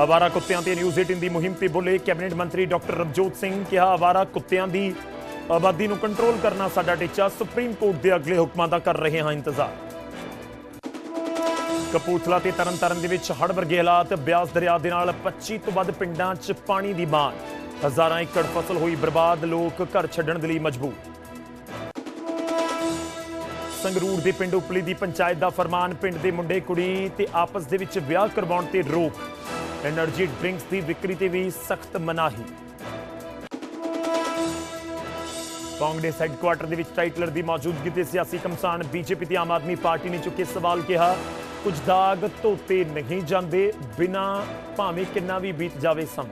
ਆਵਾਰਾ ਕੁੱਤਿਆਂ ਤੇ ਨਿਊਜ਼ 18 ਦੀ ਮੁਹਿੰਮ ਤੇ ਬੋਲੇ ਕੈਬਨਿਟ ਮੰਤਰੀ ਡਾਕਟਰ ਰਵਜੋਤ ਸਿੰਘ ਕਿਹਾ ਆਵਾਰਾ ਕੁੱਤਿਆਂ ਦੀ ਆਬਾਦੀ ਨੂੰ ਕੰਟਰੋਲ ਕਰਨਾ ਸਾਡਾ ਟੀਚਾ ਸੁਪਰੀਮ ਕੋਰਟ ਦੇ ਅਗਲੇ ਹੁਕਮਾਂ ਦਾ ਕਰ ਰਹੇ ਹਾਂ ਇੰਤਜ਼ਾਰ। ਕਪੂਰਥਲਾ ਤੇ ਤਰਨਤਾਰਨ ਦੇ ਵਿੱਚ ਹੜ੍ਹ ਵਰਗੇ ਹਾਲਾਤ, ਬਿਆਸ ਦਰਿਆ ਦੇ ਨਾਲ 25 ਤੋਂ ਵੱਧ ਪਿੰਡਾਂ 'ਚ ਪਾਣੀ ਦੀ ਮਾਰ। ਹਜ਼ਾਰਾਂ ਏਕੜ ਫਸਲ ਹੋਈ ਬਰਬਾਦ, ਲੋਕ ਘਰ ਛੱਡਣ ਦੇ ਲਈ ਮਜਬੂਰ। ਸੰਗਰੂਰ ਦੇ ਪਿੰਡ ਉਪਲੀ ਦੀ ਪੰਚਾਇਤ ਦਾ ਫਰਮਾਨ, ਪਿੰਡ ਦੇ ਮੁੰਡੇ, ਕੁੜੀ ਤੇ ਆਪਸ ਦੇ ਵਿੱਚ ਵਿਆਹ ਕਰਵਾਉਣ ਤੇ ਰੋਕ। ਐਨਰਜੀ ਡਰਿੰਕਸ ਦੀ ਵਿਕਰੀ ਤੇ ਵੀ ਸਖਤ ਮਨਾਹੀ ਕਾਂਗਰਸ ਹੈੱਡਕੁਆਰਟਰ ਦੇ ਵਿੱਚ ਟਾਈਟਲਰ ਦੀ ਮੌਜੂਦਗੀ ਤੇ ਸਿਆਸੀ ਕਮਸਾਨ ਬੀਜੇਪੀ ਤੇ ਆਮ ਆਦਮੀ ਪਾਰਟੀ ਨੇ ਚੁੱਕੇ ਸਵਾਲ ਕਿਹਾ ਕੁਝ ਦਾਗ ਧੋਤੇ ਨਹੀਂ ਜਾਂਦੇ ਬਿਨਾ ਭਾਵੇਂ ਕਿੰਨਾ ਵੀ ਬੀਤ ਜਾਵੇ ਸਮ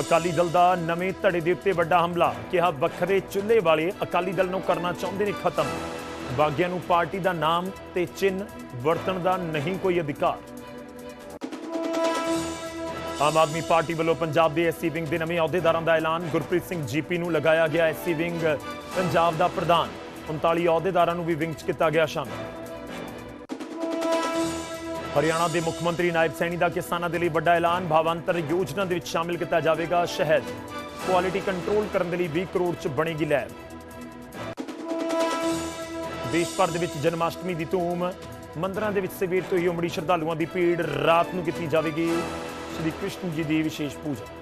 ਅਕਾਲੀ ਦਲ ਦਾ ਨਵੇਂ ਧੜੇ ਦੇ ਉੱਤੇ ਵੱਡਾ ਹਮਲਾ ਕਿਹਾ ਵੱਖਰੇ ਚੁੱਲ੍ਹੇ ਵਾਲੇ ਅਕਾਲੀ ਦਲ ਨੂੰ ਕਰਨਾ ਚਾਹੁੰਦੇ ਨੇ ਖਤਮ ਬਾਗਿਆਂ ਨੂੰ ਪਾਰਟੀ ਦਾ ਨਾਮ ਤੇ ਚਿੰਨ ਵਰਤਣ ਦਾ ਨਹੀਂ ਕੋਈ ਅਧਿਕਾਰ ਆਮ ਆਦਮੀ ਪਾਰਟੀ ਵੱਲੋਂ ਪੰਜਾਬ ਦੇ ਐਸਸੀ ਵਿੰਗ ਦੇ ਨਵੇਂ ਅਹੁਦੇਦਾਰਾਂ ਦਾ ਐਲਾਨ, ਗੁਰਪ੍ਰੀਤ ਸਿੰਘ ਜੀਪੀ ਨੂੰ ਲਗਾਇਆ ਗਿਆ ਐਸਸੀ ਵਿੰਗ ਪੰਜਾਬ ਦਾ ਪ੍ਰਧਾਨ। 39 ਅਹੁਦੇਦਾਰਾਂ ਨੂੰ ਵੀ ਵਿੰਗ 'ਚ ਕੀਤਾ ਗਿਆ ਸ਼ਾਮਲ। ਹਰਿਆਣਾ ਦੇ ਮੁੱਖ ਮੰਤਰੀ ਨਾਇਬ ਸੈਣੀ ਦਾ ਕਿਸਾਨਾਂ ਦੇ ਲਈ ਵੱਡਾ ਐਲਾਨ, ਭਾਵਾਂਤਰ ਯੋਜਨਾ ਦੇ ਵਿੱਚ ਸ਼ਾਮਿਲ ਕੀਤਾ ਜਾਵੇਗਾ ਸ਼ਹਿਦ। ਕੁਆਲਿਟੀ ਕੰਟਰੋਲ ਕਰਨ ਦੇ ਲਈ 20 ਕਰੋੜ 'ਚ ਬਣੇਗੀ ਲੈਬ। ਦੇਸ਼ ਭਰ ਦੇ ਵਿੱਚ ਜਨਮਾਸ਼ਟਮੀ ਦੀ ਧੂਮ। ਮੰਦਰਾਂ ਦੇ ਵਿੱਚ ਸਵੇਰ ਤੋਂ ਹੀ ਉਮੜੀ ਸ਼ਰਧਾਲੂਆਂ ਦੀ ਭੀੜ ਰਾਤ ਨੂੰ ਕੀਤੀ ਜਾਵੇਗੀ। ਸ੍ਰੀ ਕ੍ਰਿਸ਼ਨ ਜੀ ਦੀ ਵਿਸ਼ੇਸ਼ ਪੂਜਾ।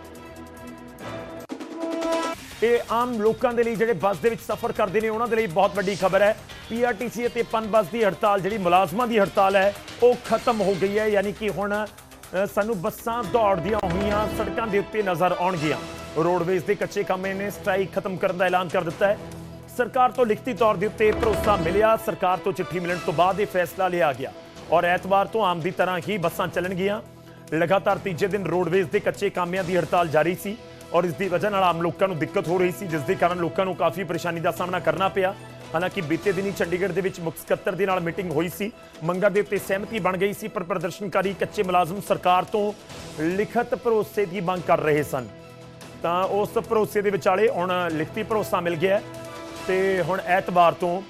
ਇਹ ਆਮ ਲੋਕਾਂ ਦੇ ਲਈ ਜਿਹੜੇ ਬੱਸ ਦੇ ਵਿੱਚ ਸਫ਼ਰ ਕਰਦੇ ਨੇ, ਉਹਨਾਂ ਦੇ ਲਈ ਬਹੁਤ ਵੱਡੀ ਖਬਰ ਹੈ। ਪੀਆਰਟੀਸੀ ਅਤੇ ਪਨ ਬੱਸ ਦੀ ਹੜਤਾਲ, ਜਿਹੜੀ ਮੁਲਾਜ਼ਮਾਂ ਦੀ ਹੜਤਾਲ ਹੈ, ਉਹ ਖਤਮ ਹੋ ਗਈ ਹੈ। ਯਾਨੀ ਕਿ ਹੁਣ ਸਾਨੂੰ ਬੱਸਾਂ ਦੌੜਦੀਆਂ ਹੋਈਆਂ ਸੜਕਾਂ ਦੇ ਉੱਤੇ ਨਜ਼ਰ ਆਉਣਗੀਆਂ। ਰੋਡਵੇਜ਼ ਦੇ ਕੱਚੇ ਕੰਮੇ ਨੇ ਸਟ੍ਰਾਈਕ ਖਤਮ ਕਰਨ ਦਾ ਐਲਾਨ ਕਰ ਦਿੱਤਾ ਹੈ। ਸਰਕਾਰ ਤੋਂ ਲਿਖਤੀ ਤੌਰ ਦੇ ਉੱਤੇ ਭਰੋਸਾ ਮਿਲਿਆ। ਸਰਕਾਰ ਤੋਂ ਚਿੱਠੀ ਮਿਲਣ ਤੋਂ ਬਾਅਦ ਇਹ ਫੈਸਲਾ ਲਿਆ ਗਿਆ। ਔਰ ਐਤਵਾਰ ਤੋਂ ਆਮ ਦੀ ਤਰ੍ਹਾਂ ਹੀ ਬੱਸਾਂ ਚੱਲਣਗੀਆਂ। ਲਗਾਤਾਰ ਤੀਜੇ ਦਿਨ ਰੋਡਵੇਜ਼ ਦੇ ਕੱਚੇ ਕਾਮਿਆਂ ਦੀ ਹੜਤਾਲ ਜਾਰੀ ਸੀ ਔਰ ਇਸ ਦੀ ਵਜ੍ਹਾ ਨਾਲ ਆਮ ਲੋਕਾਂ ਨੂੰ ਦਿੱਕਤ ਹੋ ਰਹੀ ਸੀ, ਜਿਸ ਦੇ ਕਾਰਨ ਲੋਕਾਂ ਨੂੰ ਕਾਫੀ ਪਰੇਸ਼ਾਨੀ ਦਾ ਸਾਹਮਣਾ ਕਰਨਾ ਪਿਆ। ਹਾਲਾਂਕਿ ਬੀਤੇ ਦਿਨੀ ਚੰਡੀਗੜ੍ਹ ਦੇ ਵਿੱਚ ਮੁੱਖ ਸਕੱਤਰ ਦੇ ਨਾਲ ਮੀਟਿੰਗ ਹੋਈ ਸੀ। ਮੰਗਾਂ ਦੇ ਉੱਤੇ ਸਹਿਮਤੀ ਬਣ ਗਈ ਸੀ, ਪਰ ਪ੍ਰਦਰਸ਼ਨਕਾਰੀ ਕੱਚੇ ਮੁਲਾਜ਼ਮ ਸਰਕਾਰ ਤੋਂ ਲਿਖਤ ਭਰੋਸੇ ਦੀ ਮੰਗ ਕਰ ਰਹੇ ਸਨ। ਤਾਂ ਉਸ ਭਰੋਸੇ ਦੇ ਵਿਚਾਲੇ ਹੁਣ ਲਿਖਤੀ ਭਰੋਸਾ ਮਿਲ ਗਿਆ ਹੈ ਤੇ ਹੁਣ ਐਤਵਾਰ ਤੋਂ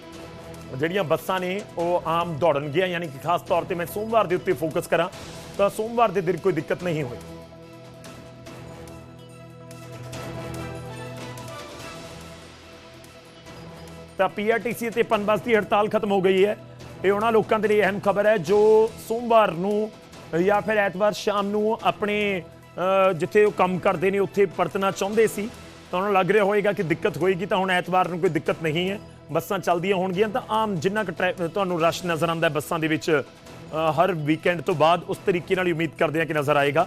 ਜਿਹੜੀਆਂ ਬੱਸਾਂ ਨੇ ਉਹ ਆਮ ਦੌੜਨਗੀਆਂ, ਯਾਨੀ ਕਿ ਖਾਸ ਤੌਰ ਤੇ ਮੈਂ ਸੋਮਵਾਰ ਦੇ ਉੱਤੇ ਫੋਕਸ ਕਰਾਂ। ਤਾਂ ਸੋਮਵਾਰ ਦੇ ਦਿਨ ਕੋਈ ਦਿੱਕਤ ਨਹੀਂ ਹੋਈ। ਤਾਂ ਪੀਆਰਟੀਸੀ ਤੇ ਪਨਬਸ ਦੀ ਹੜਤਾਲ ਖਤਮ ਹੋ ਗਈ ਹੈ। ਇਹ ਉਹਨਾਂ ਲੋਕਾਂ ਦੇ ਲਈ ਅਹਿਮ ਖਬਰ ਹੈ ਜੋ ਸੋਮਵਾਰ ਨੂੰ ਜਾਂ ਫਿਰ ਐਤਵਾਰ ਸ਼ਾਮ ਨੂੰ ਆਪਣੇ ਜਿੱਥੇ ਉਹ ਕੰਮ ਕਰਦੇ ਨੇ, ਉੱਥੇ ਪਰਤਣਾ ਚਾਹੁੰਦੇ ਸੀ। ਤਾਂ ਉਹਨਾਂ ਲੱਗ ਰਿਹਾ ਹੋਏਗਾ ਕਿ ਦਿੱਕਤ ਹੋਏਗੀ ਤਾਂ ਹੁਣ ਐਤਵਾਰ ਨੂੰ ਕੋਈ ਦਿੱਕਤ ਨਹੀਂ ਹੈ। ਬੱਸਾਂ ਚੱਲਦੀਆਂ ਹੋਣਗੀਆਂ ਤਾਂ ਆਮ ਜਿੰਨਾ ਕੁ ਟਰੈ- ਤੁਹਾਨੂੰ ਰਸ਼ ਨਜ਼ਰ ਆਉਂਦਾ ਬੱਸਾਂ ਦੇ ਵਿੱਚ ਹਰ ਵੀਕਐਂਡ ਤੋਂ ਬਾਅਦ ਉਸ ਤਰੀਕੇ ਨਾਲ ਉਮੀਦ ਕਰਦੇ ਹਾਂ ਕਿ ਨਜ਼ਰ ਆਏਗਾ।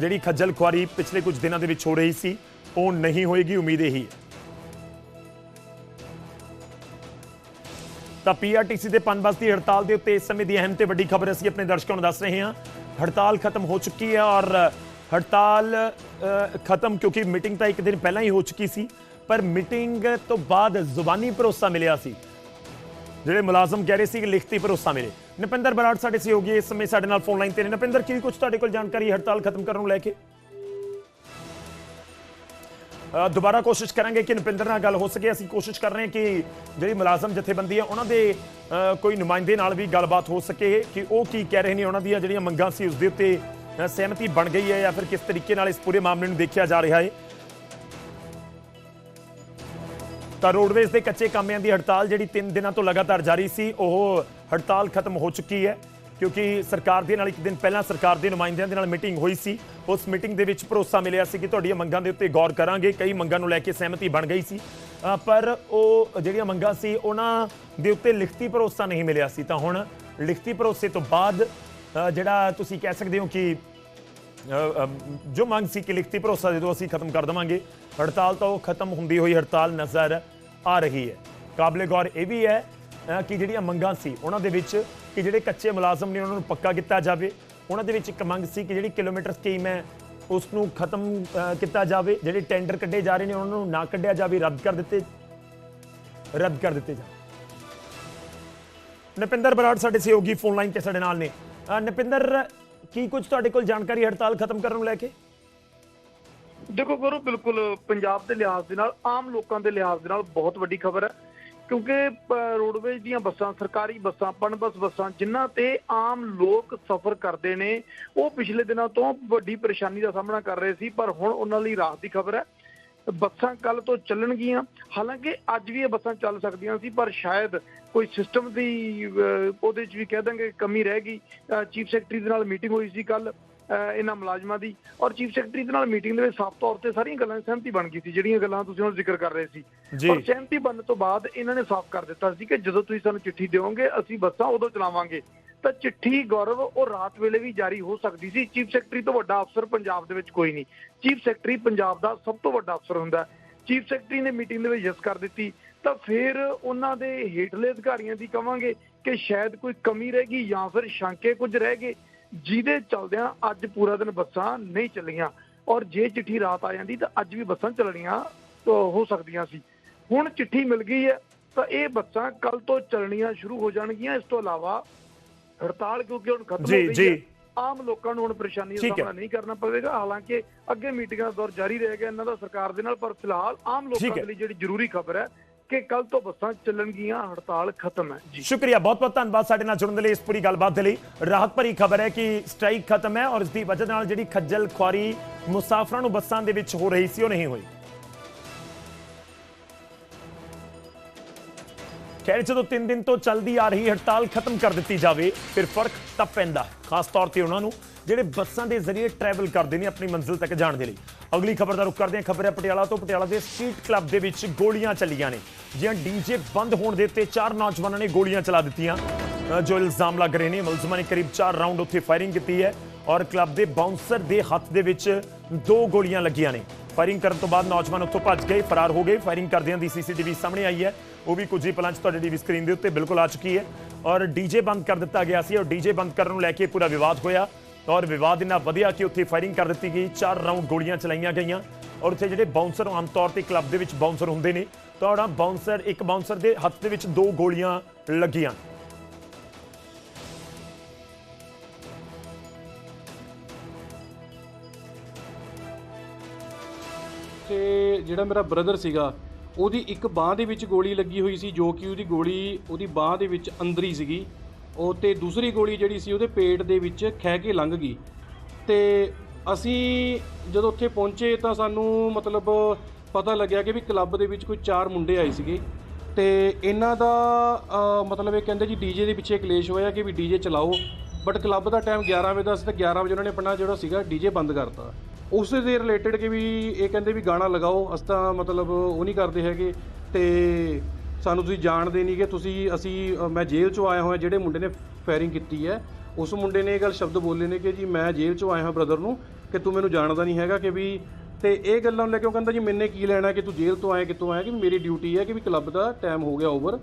ਜਿਹੜੀ ਖੱਜਲ ਖੁਆਰੀ ਪਿਛਲੇ ਕੁਝ ਦਿਨਾਂ ਦੇ ਵਿੱਚ ਹੋ ਰਹੀ ਸੀ, ਉਹ ਨਹੀਂ ਹੋਏਗੀ, ਉਮੀਦ ਇਹੀ ਹੈ। ਤਾਂ ਪੀਆਰਟੀਸੀ ਦੇ ਪਨਬਸ ਦੀ ਹੜਤਾਲ ਦੇ ਉੱਤੇ ਇਸ ਸਮੇਂ ਦੀ ਅਹਿਮ ਤੇ ਵੱਡੀ ਖਬਰ ਅਸੀਂ ਆਪਣੇ ਦਰਸ਼ਕਾਂ ਨੂੰ ਦੱਸ ਰਹੇ ਹਾਂ। ਹੜਤਾਲ ਖਤਮ ਹੋ ਚੁੱਕੀ ਹੈ ਔਰ ਹੜਤਾਲ ਖਤਮ ਕਿਉਂਕਿ ਮੀਟਿੰਗ ਤਾਂ ਇੱਕ ਦਿਨ ਪਹਿਲਾਂ ਹੀ ਹੋ ਚੁੱਕੀ ਸੀ, ਪਰ ਮੀਟਿੰਗ ਤੋਂ ਬਾਅਦ ਜ਼ੁਬਾਨੀ ਭਰੋਸਾ ਮਿਲਿਆ ਸੀ। ਜਿਹੜੇ ਮੁਲਾਜ਼ਮ ਕਹਿ ਰਹੇ ਸੀ ਕਿ ਲਿਖਤੀ ਭਰੋਸਾ ਮਿਲੇ। ਨਪਿੰਦਰ ਬਰਾੜ ਸਾਡੇ ਸਹਿਯੋਗੀ ਇਸ ਸਮੇਂ ਸਾਡੇ ਨਾਲ ਫੋਨ ਲਾਈਨ ਤੇ ਨੇ। ਨਪਿੰਦਰ, ਕੀ ਕੁਝ ਤੁਹਾਡੇ ਕੋਲ ਜਾਣਕਾਰੀ, ਹੜਤਾਲ ਖਤਮ ਕਰਨ ਨੂੰ ਲੈ ਕੇ? ਦੁਬਾਰਾ ਕੋਸ਼ਿਸ਼ ਕਰਾਂਗੇ ਕਿ ਨਪਿੰਦਰ ਨਾਲ ਗੱਲ ਹੋ ਸਕੇ। ਅਸੀਂ ਕੋਸ਼ਿਸ਼ ਕਰ ਰਹੇ ਹਾਂ ਕਿ ਜਿਹੜੀ ਮੁਲਾਜ਼ਮ ਜਥੇਬੰਦੀ ਹੈ ਉਹਨਾਂ ਦੇ ਕੋਈ ਨੁਮਾਇੰਦੇ ਨਾਲ ਵੀ ਗੱਲਬਾਤ ਹੋ ਸਕੇ ਕਿ ਉਹ ਕੀ ਕਹਿ ਰਹੇ ਨੇ। ਉਹਨਾਂ ਦੀਆਂ ਜਿਹੜੀਆਂ ਮੰਗਾਂ ਸੀ, ਉਸ ਦੇ ਉੱਤੇ ਸਹਿਮਤੀ ਬਣ ਗਈ ਹੈ ਜਾਂ ਫਿਰ ਕਿਸ ਤਰੀਕੇ ਨਾਲ ਇਸ ਪੂਰੇ ਮਾਮਲੇ ਨੂੰ ਦੇਖਿਆ ਜਾ ਰਿਹਾ ਹੈ। ਤਾਂ ਰੋਡਵੇਜ਼ ਦੇ ਕੱਚੇ ਕਾਮਿਆਂ ਦੀ ਹੜਤਾਲ ਜਿਹੜੀ 3 ਦਿਨਾਂ ਤੋਂ ਲਗਾਤਾਰ ਜਾਰੀ ਸੀ, ਉਹ ਹੜਤਾਲ ਖਤਮ ਹੋ ਚੁੱਕੀ ਹੈ। ਕਿਉਂਕਿ ਸਰਕਾਰ ਦੇ ਨਾਲ ਇੱਕ ਦਿਨ ਪਹਿਲਾਂ ਸਰਕਾਰ ਦੇ ਨੁਮਾਇੰਦਿਆਂ ਦੇ ਨਾਲ ਮੀਟਿੰਗ ਹੋਈ ਸੀ। ਉਸ ਮੀਟਿੰਗ ਦੇ ਵਿੱਚ ਭਰੋਸਾ ਮਿਲਿਆ ਸੀ ਕਿ ਤੁਹਾਡੀਆਂ ਮੰਗਾਂ ਦੇ ਉੱਤੇ ਗੌਰ ਕਰਾਂਗੇ। ਕਈ ਮੰਗਾਂ ਨੂੰ ਲੈ ਕੇ ਸਹਿਮਤੀ ਬਣ ਗਈ ਸੀ। ਪਰ ਉਹ ਜਿਹੜੀਆਂ ਮੰਗਾਂ ਸੀ, ਉਹਨਾਂ ਦੇ ਉੱਤੇ ਲਿਖਤੀ ਭਰੋਸਾ ਨਹੀਂ ਮਿਲਿਆ ਸੀ। ਤਾਂ ਹੁਣ ਲਿਖਤੀ ਭਰੋਸੇ ਤੋਂ ਬਾਅਦ ਜਿਹੜਾ ਤੁਸੀਂ ਕਹਿ ਸਕਦੇ ਹੋ ਕਿ ਜੋ ਮੰਗ ਸੀ ਕਿ ਲਿਖਤੀ ਭਰੋਸਾ ਦੇ ਦਿਓ, ਅਸੀਂ ਖਤਮ ਕਰ ਦਵਾਂਗੇ। ਹੜਤਾਲ ਤਾਂ ਉਹ ਖਤਮ ਹੁੰਦੀ ਹੋਈ ਹੜਤਾਲ ਨਜ਼ਰ ਆ ਰਹੀ ਹੈ। ਕਾਬਲੇ ਗੌਰ ਇਹ ਵੀ ਹੈ ਕਿ ਜਿਹੜੀਆਂ ਮੰਗਾਂ ਸੀ, ਉਹਨਾਂ ਦੇ ਵਿੱਚ ਕਿ ਜਿਹੜੇ ਕੱਚੇ ਮੁਲਾਜ਼ਮ ਨੇ ਉਹਨਾਂ ਨੂੰ ਪੱਕਾ ਕੀਤਾ ਜਾਵੇ। ਉਹਨਾਂ ਦੇ ਵਿੱਚ ਇੱਕ ਮੰਗ ਸੀ ਕਿ ਜਿਹੜੀ ਕਿਲੋਮੀਟਰ ਸਕੀਮ ਹੈ ਉਸ ਨੂੰ ਖਤਮ ਕੀਤਾ ਜਾਵੇ। ਜਿਹੜੇ ਟੈਂਡਰ ਕੱਢੇ ਜਾ ਰਹੇ ਨੇ, ਉਹਨਾਂ ਨੂੰ ਨਾ ਕੱਢਿਆ ਜਾਵੇ, ਰੱਦ ਕਰ ਦਿੱਤੇ, ਰੱਦ ਕਰ ਦਿੱਤੇ ਜਾਵੇ ਨਪਿੰਦਰ ਬਰਾੜ ਸਾਡੇ ਸਹਿਯੋਗੀ ਫੋਨ ਲਾਈਨ ਤੇ ਸਾਡੇ ਨਾਲ ਨੇ। ਨਪਿੰਦਰ, ਕੀ ਕੁਝ ਤੁਹਾਡੇ ਕੋਲ ਜਾਣਕਾਰੀ ਹੜਤਾਲ ਖਤਮ ਕਰਨ ਨੂੰ ਲੈ ਕੇ? ਦੇਖੋ ਗੁਰੂ, ਬਿਲਕੁਲ ਪੰਜਾਬ ਦੇ ਲਿਹਾਜ਼ ਦੇ ਨਾਲ, ਆਮ ਲੋਕਾਂ ਦੇ ਲਿਹਾਜ਼ ਦੇ ਨਾਲ ਬਹੁਤ ਵੱਡੀ ਖਬਰ ਹੈ। ਕਿਉਂਕਿ ਰੋਡਵੇਜ਼ ਦੀਆਂ ਬੱਸਾਂ, ਸਰਕਾਰੀ ਬੱਸਾਂ ਪਨਬਸ ਬੱਸਾਂ, ਜਿਨ੍ਹਾਂ ਤੇ ਆਮ ਲੋਕ ਸਫ਼ਰ ਕਰਦੇ ਨੇ, ਉਹ ਪਿਛਲੇ ਦਿਨਾਂ ਤੋਂ ਵੱਡੀ ਪਰੇਸ਼ਾਨੀ ਦਾ ਸਾਹਮਣਾ ਕਰ ਰਹੇ ਸੀ, ਪਰ ਹੁਣ ਉਹਨਾਂ ਲਈ ਰਾਹਤ ਦੀ ਖਬਰ ਹੈ। ਬੱਸਾਂ ਕੱਲ ਤੋਂ ਚੱਲਣਗੀਆਂ। ਹਾਲਾਂਕਿ, ਅੱਜ ਵੀ ਇਹ ਬੱਸਾਂ ਚੱਲ ਸਕਦੀਆਂ ਸੀ, ਪਰ ਸ਼ਾਇਦ ਕੋਈ ਸਿਸਟਮ ਦੀ ਉਹਦੇ 'ਚ ਵੀ ਕਹਿ ਦਾਂਗੇ ਕਮੀ ਰਹਿ ਗਈ। ਚੀਫ ਸੈਕਟਰੀ ਦੇ ਨਾਲ ਮੀਟਿੰਗ ਹੋਈ ਸੀ ਕੱਲ ਇਹਨਾਂ ਮੁਲਾਜ਼ਮਾਂ ਦੀ। ਔਰ ਚੀਫ ਸੈਕਟਰੀ ਦੇ ਨਾਲ ਮੀਟਿੰਗ ਦੇ ਵਿੱਚ ਸਾਫ਼ ਤੌਰ ਤੇ ਸਾਰੀਆਂ ਗੱਲਾਂ ਦੀ ਸਹਿਮਤੀ ਬਣ ਗਈ ਸੀ ਜਿਹੜੀਆਂ ਗੱਲਾਂ ਤੁਸੀਂ ਹੁਣ ਜ਼ਿਕਰ ਕਰ ਰਹੇ ਸੀ। ਪਰ ਸਹਿਮਤੀ ਬਣਨ ਤੋਂ ਬਾਅਦ ਇਹਨਾਂ ਨੇ ਸਾਫ਼ ਕਰ ਦਿੱਤਾ ਸੀ ਕਿ ਜਦੋਂ ਤੁਸੀਂ ਸਾਨੂੰ ਚਿੱਠੀ ਦਿਓਗੇ ਅਸੀਂ ਬੱਸਾਂ ਉਦੋਂ ਚਲਾਵਾਂਗੇ। ਤਾਂ ਚਿੱਠੀ ਗੌਰਵ ਉਹ ਰਾਤ ਵੇਲੇ ਵੀ ਜਾਰੀ ਹੋ ਸਕਦੀ ਸੀ। ਚੀਫ ਸੈਕਟਰੀ ਤੋਂ ਵੱਡਾ ਅਫਸਰ ਪੰਜਾਬ ਦੇ ਵਿੱਚ ਕੋਈ ਨਹੀਂ। ਚੀਫ ਸੈਕਟਰੀ ਪੰਜਾਬ ਦਾ ਸਭ ਤੋਂ ਵੱਡਾ ਅਫਸਰ ਹੁੰਦਾ। ਚੀਫ ਸੈਕਟਰੀ ਨੇ ਮੀਟਿੰਗ ਦੇ ਵਿੱਚ ਯਸ ਕਰ ਦਿੱਤੀ। ਤਾਂ ਫਿਰ ਉਹਨਾਂ ਦੇ ਹੇਠਲੇ ਅਧਿਕਾਰੀਆਂ ਦੀ ਕਵਾਂਗੇ ਕਿ ਸ਼ਾਇਦ ਕੋਈ ਕਮੀ ਰਹਿ ਗਈ ਜਾਂ ਫਿਰ ਸ਼ੰਕੇ ਕੁਝ ਰਹਿ ਗਏ। ਜਿਹਦੇ ਚਲਦਿਆਂ ਅੱਜ ਪੂਰਾ ਦਿਨ ਬੱਸਾਂ ਨਹੀਂ ਚੱਲੀਆਂ ਔਰ ਜੇ ਚਿੱਠੀ ਰਾਤ ਆ ਜਾਂਦੀ ਤਾਂ ਅੱਜ ਵੀ ਬੱਸਾਂ ਚੱਲਣੀਆਂ ਹੋ ਸਕਦੀਆਂ ਸੀ ਹੁਣ ਚਿੱਠੀ ਮਿਲ ਗਈ ਹੈ ਤਾਂ ਇਹ ਬੱਸਾਂ ਕੱਲ ਤੋਂ ਚੱਲਣੀਆਂ ਸ਼ੁਰੂ ਹੋ ਜਾਣਗੀਆਂ ਇਸ ਤੋਂ ਇਲਾਵਾ ਹੜਤਾਲ ਕਿਉਂਕਿ ਹੁਣ ਖਤਮ ਹੋ ਗਈ। ਹੈ ਆਮ ਲੋਕਾਂ ਨੂੰ ਹੁਣ ਪਰੇਸ਼ਾਨੀ ਦਾ। ਸਾਹਮਣਾ ਨਹੀਂ ਕਰਨਾ ਪਵੇਗਾ ਹਾਲਾਂਕਿ ਅੱਗੇ ਮੀਟਿੰਗਾਂ ਦਾ ਦੌਰ ਜਾਰੀ ਰਹੇਗਾ ਇਹਨਾਂ ਦਾ ਸਰਕਾਰ ਦੇ ਨਾਲ ਪਰ ਫਿਲਹਾਲ ਆਮ ਲੋਕਾਂ। ਦੇ ਲਈ ਜਿਹੜੀ ਜ਼ਰੂਰੀ ਖਬਰ ਹੈ ਕਿ ਕੱਲ ਤੋਂ ਬੱਸਾਂ ਚੱਲਣਗੀਆਂ, ਹੜਤਾਲ ਖਤਮ ਹੈ। ਜੀ। ਸ਼ੁਕਰੀਆ ਬਹੁਤ ਬਹੁਤ ਧੰਨਵਾਦ ਸਾਡੇ ਨਾਲ ਜੁੜਨ ਦੇ ਲਈ ਇਸ ਪੂਰੀ ਗੱਲਬਾਤ ਦੇ ਲਈ। ਰਾਹਤ ਭਰੀ ਖਬਰ ਹੈ ਕਿ ਸਟ੍ਰਾਈਕ ਖਤਮ ਹੈ ਔਰ ਇਸ ਦੀ ਵਜ੍ਹਾ ਨਾਲ ਜਿਹੜੀ ਖੱਜਲ ਖੁਆਰੀ ਮੁਸਾਫਰਾਂ ਨੂੰ ਬੱਸਾਂ ਦੇ ਵਿੱਚ ਹੋ ਰਹੀ ਸੀ, ਉਹ ਨਹੀਂ ਹੋਈ। ਖੈਰ, ਜਦੋਂ 3 ਦਿਨ ਤੋਂ ਚੱਲਦੀ ਆ ਰਹੀ ਹੜਤਾਲ ਖਤਮ ਕਰ ਦਿੱਤੀ ਜਾਵੇ, ਫਿਰ ਫ਼ਰਕ ਤਾਂ ਪੈਂਦਾ। ਖਾਸ ਤੌਰ ਤੇ ਉਹਨਾਂ ਨੂੰ। ਜਿਹੜੇ ਬੱਸਾਂ ਦੇ ਜ਼ਰੀਏ ਟਰੈਵਲ ਕਰਦੇ ਨੇ ਆਪਣੀ ਮੰਜ਼ਿਲ ਤੱਕ ਜਾਣ ਦੇ ਲਈ। ਅਗਲੀ ਖਬਰ ਦਾ ਰੁਖ ਕਰਦੇ ਹਾਂ। ਖਬਰ ਹੈ ਪਟਿਆਲਾ ਤੋਂ। ਪਟਿਆਲਾ ਦੇ ਸਟਰੀਟ ਕਲੱਬ ਦੇ ਵਿੱਚ ਗੋਲੀਆਂ ਚੱਲੀਆਂ ਨੇ। ਜਿਹਾਂ ਡੀਜੇ ਬੰਦ ਹੋਣ ਦੇ ਉੱਤੇ ਚਾਰ ਨੌਜਵਾਨਾਂ ਨੇ ਗੋਲੀਆਂ ਚਲਾ ਦਿੱਤੀਆਂ। ਜੋ ਇਲਜ਼ਾਮ ਲੱਗ ਰਹੇ ਨੇ। ਮੁਲਜ਼ਮਾਂ ਨੇ ਕਰੀਬ 4 ਰਾਉਂਡ ਉੱਥੇ ਫਾਇਰਿੰਗ ਕੀਤੀ ਹੈ ਔਰ ਕਲੱਬ ਦੇ ਬਾਉਂਸਰ ਦੇ ਹੱਥ ਦੇ ਵਿੱਚ ਦੋ ਗੋਲੀਆਂ ਲੱਗੀਆਂ ਨੇ। ਫਾਇਰਿੰਗ ਕਰਨ ਤੋਂ ਬਾਅਦ ਨੌਜਵਾਨ ਉੱਥੋਂ ਭੱਜ ਗਏ, ਫਰਾਰ ਹੋ ਗਏ। ਫਾਇਰਿੰਗ ਕਰਦਿਆਂ ਦੀ ਸੀਸੀਟੀਵੀ ਸਾਹਮਣੇ ਆਈ ਹੈ। ਉਹ ਵੀ ਕੁਝ ਹੀ ਪਲਾਂ 'ਚ ਤੁਹਾਡੇ ਟੀਵੀ ਸਕਰੀਨ ਦੇ ਉੱਤੇ ਬਿਲਕੁਲ ਆ ਚੁੱਕੀ ਹੈ। ਔਰ ਡੀਜੇ ਬੰਦ ਕਰ ਦਿੱਤਾ ਗਿਆ ਸੀ ਔਰ ਡੀਜੇ ਬੰਦ ਕਰਨ ਨੂੰ ਲੈ ਕੇ ਪੂਰਾ ਵਿਵਾਦ ਹੋਇਆ। ਔਰ ਵਿਵਾਦ ਇੰਨਾ ਵਧਿਆ ਕਿ ਉੱਥੇ ਫਾਇਰਿੰਗ ਕਰ ਦਿੱਤੀ ਗਈ, ਚਾਰ ਰਾਉਂਡ ਗੋਲੀਆਂ ਚਲਾਈਆਂ ਗਈਆਂ ਔਰ ਉੱਥੇ ਜਿਹੜੇ ਬਾਉਂਸਰ ਆਮ ਤੌਰ ਤੇ ਕਲੱਬ ਦੇ ਵਿੱਚ ਬਾਉਂਸਰ ਹੁੰਦੇ ਨੇ, ਤਾਂ ਉਹਨਾਂ ਬਾਉਂਸਰ ਇੱਕ ਬਾਉਂਸਰ ਦੇ ਹੱਥ ਦੇ ਵਿੱਚ ਦੋ ਗੋਲੀਆਂ ਲੱਗੀਆਂ। ਤੇ ਜਿਹੜਾ ਮੇਰਾ ਬ੍ਰਦਰ ਸੀਗਾ, ਉਹਦੀ ਇੱਕ ਬਾਹ ਦੇ ਵਿੱਚ ਗੋਲੀ ਲੱਗੀ ਹੋਈ ਸੀ, ਜੋ ਕਿ ਉਹਦੀ ਗੋਲੀ ਉਹਦੀ ਬਾਹ ਦੇ ਵਿੱਚ ਅੰਦਰ ਹੀ ਸੀਗੀ। ਉਹ ਤੇ ਦੂਸਰੀ ਗੋਲੀ ਜਿਹੜੀ ਸੀ ਉਹਦੇ ਪੇਟ ਦੇ ਵਿੱਚ ਖਹਿ ਕੇ ਲੰਘ ਗਈ। ਤੇ ਅਸੀਂ ਜਦੋਂ ਉੱਥੇ ਪਹੁੰਚੇ ਤਾਂ ਸਾਨੂੰ ਮਤਲਬ ਪਤਾ ਲੱਗਿਆ ਕਿ ਵੀ ਕਲੱਬ ਦੇ ਵਿੱਚ ਕੋਈ ਚਾਰ ਮੁੰਡੇ ਆਏ ਸੀਗੇ। ਤੇ ਇਹਨਾਂ ਦਾ ਮਤਲਬ ਇਹ ਕਹਿੰਦੇ ਜੀ ਡੀਜੇ ਦੇ ਪਿੱਛੇ ਕਲੇਸ਼ ਹੋਇਆ ਕਿ ਵੀ ਡੀਜੇ ਚਲਾਓ। ਬਟ ਕਲੱਬ ਦਾ ਟਾਈਮ 11 ਵਜੇ ਦਾ ਸੀ ਤਾਂ 11 ਵਜੇ ਉਹਨਾਂ ਨੇ ਆਪਣਾ ਜਿਹੜਾ ਸੀਗਾ ਡੀਜੇ ਬੰਦ ਕਰਤਾ। ਉਸ ਦੇ ਰਿਲੇਟਡ ਕਿ ਵੀ ਇਹ ਕਹਿੰਦੇ ਵੀ ਗਾਣਾ ਲਗਾਓ, ਅਸੀਂ ਤਾਂ ਮਤਲਬ ਉਹ ਨਹੀਂ ਕਰਦੇ ਹੈਗੇ। ਤੇ ਸਾਨੂੰ ਤੁਸੀਂ ਜਾਣਦੇ ਨਹੀਂ ਕਿ ਤੁਸੀਂ, ਅਸੀਂ ਮੈਂ ਜੇਲ੍ਹ ਚੋਂ ਆਇਆ ਹੋਇਆ ਜਿਹੜੇ ਮੁੰਡੇ ਨੇ ਫਾਇਰਿੰਗ ਕੀਤੀ ਹੈ, ਉਸ ਮੁੰਡੇ ਨੇ ਇਹ ਗੱਲ ਸ਼ਬਦ ਬੋਲੇ ਨੇ ਕਿ ਜੀ ਮੈਂ ਜੇਲ੍ਹ ਚੋਂ ਆਇਆ ਹਾਂ ਬ੍ਰਦਰ ਨੂੰ, ਕਿ ਤੂੰ ਮੈਨੂੰ ਜਾਣਦਾ ਨਹੀਂ ਹੈਗਾ ਕਿ ਵੀ, ਤੇ ਇਹ ਗੱਲਾਂ ਨੂੰ ਲੈ ਕੇ ਉਹ ਕਹਿੰਦਾ ਜੀ ਮੈਨੇ ਕੀ ਲੈਣਾ ਕਿ ਤੂੰ ਜੇਲ੍ਹ ਤੋਂ ਆਇਆ, ਕਿੱਥੋਂ ਆਇਆ, ਕਿ ਮੇਰੀ ਡਿਊਟੀ ਹੈ ਕਿ ਵੀ ਕਲੱਬ ਦਾ ਟਾਈਮ ਹੋ ਗਿਆ ਓਵਰ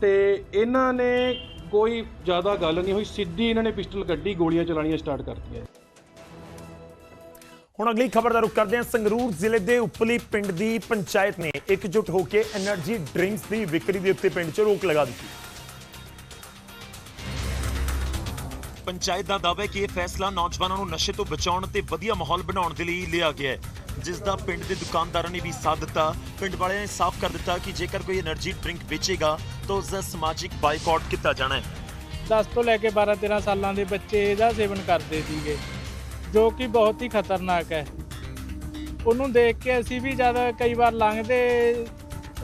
ਤੇ ਇਹਨਾਂ ਨੇ ਕੋਈ ਜ਼ਿਆਦਾ ਗੱਲ ਨਹੀਂ ਹੋਈ, ਸਿੱਧੀ ਇਹਨਾਂ ਨੇ ਪਿਸਟਲ ਕੱਢੀ, ਗੋਲੀਆਂ ਚਲਾਣੀਆਂ ਸਟਾਰਟ ਕਰਤੀਆਂ। ਹੁਣ ਅਗਲੀ ਖਬਰ ਦਾ ਰੁਖ ਕਰਦੇ ਹਾਂ। ਸੰਗਰੂਰ ਜ਼ਿਲ੍ਹੇ ਦੇ ਉਪਲੀ ਪਿੰਡ ਦੀ ਪੰਚਾਇਤ ਨੇ ਇਕਜੁੱਟ ਹੋ ਕੇ એનર્ਜੀ ਡਰਿੰਕਸ ਦੀ ਵਿਕਰੀ ਦੇ ਉੱਤੇ ਪਿੰਡ 'ਚ ਰੋਕ ਲਗਾ ਦਿੱਤੀ। ਪੰਚਾਇਤ ਦਾ ਦਾਅਵਾ ਹੈ ਕਿ ਇਹ ਫੈਸਲਾ ਨੌਜਵਾਨਾਂ ਨੂੰ ਨਸ਼ੇ ਤੋਂ ਬਚਾਉਣ ਤੇ ਵਧੀਆ ਮਾਹੌਲ ਬਣਾਉਣ ਦੇ ਲਈ ਲਿਆ ਗਿਆ ਹੈ। ਜਿਸ ਦਾ ਪਿੰਡ ਦੇ ਦੁਕਾਨਦਾਰਾਂ ਨੇ ਵੀ ਸਾਥ ਦਿੱਤਾ। ਪਿੰਡ ਵਾਲਿਆਂ ਨੇ ਸਾਫ਼ ਕਰ ਦਿੱਤਾ ਕਿ ਜੇਕਰ ਕੋਈ એનર્ਜੀ ਡਰਿੰਕ ਵੇਚੇਗਾ ਤਾਂ ਉਸ ਦਾ ਸਮਾਜਿਕ ਬਾਈਕਾਟ ਕੀਤਾ ਜਾਣਾ ਹੈ। 10 ਤੋਂ ਲੈ ਕੇ 12 13 ਸਾਲਾਂ ਦੇ ਬੱਚੇ ਇਹਦਾ ਸੇਵਨ ਕਰਦੇ ਸੀਗੇ। ਜੋ ਕਿ ਬਹੁਤ ਹੀ ਖਤਰਨਾਕ ਹੈ। ਉਹਨੂੰ ਦੇਖ ਕੇ ਅਸੀਂ ਵੀ ਜਦ ਕਈ ਵਾਰ ਲੰਘਦੇ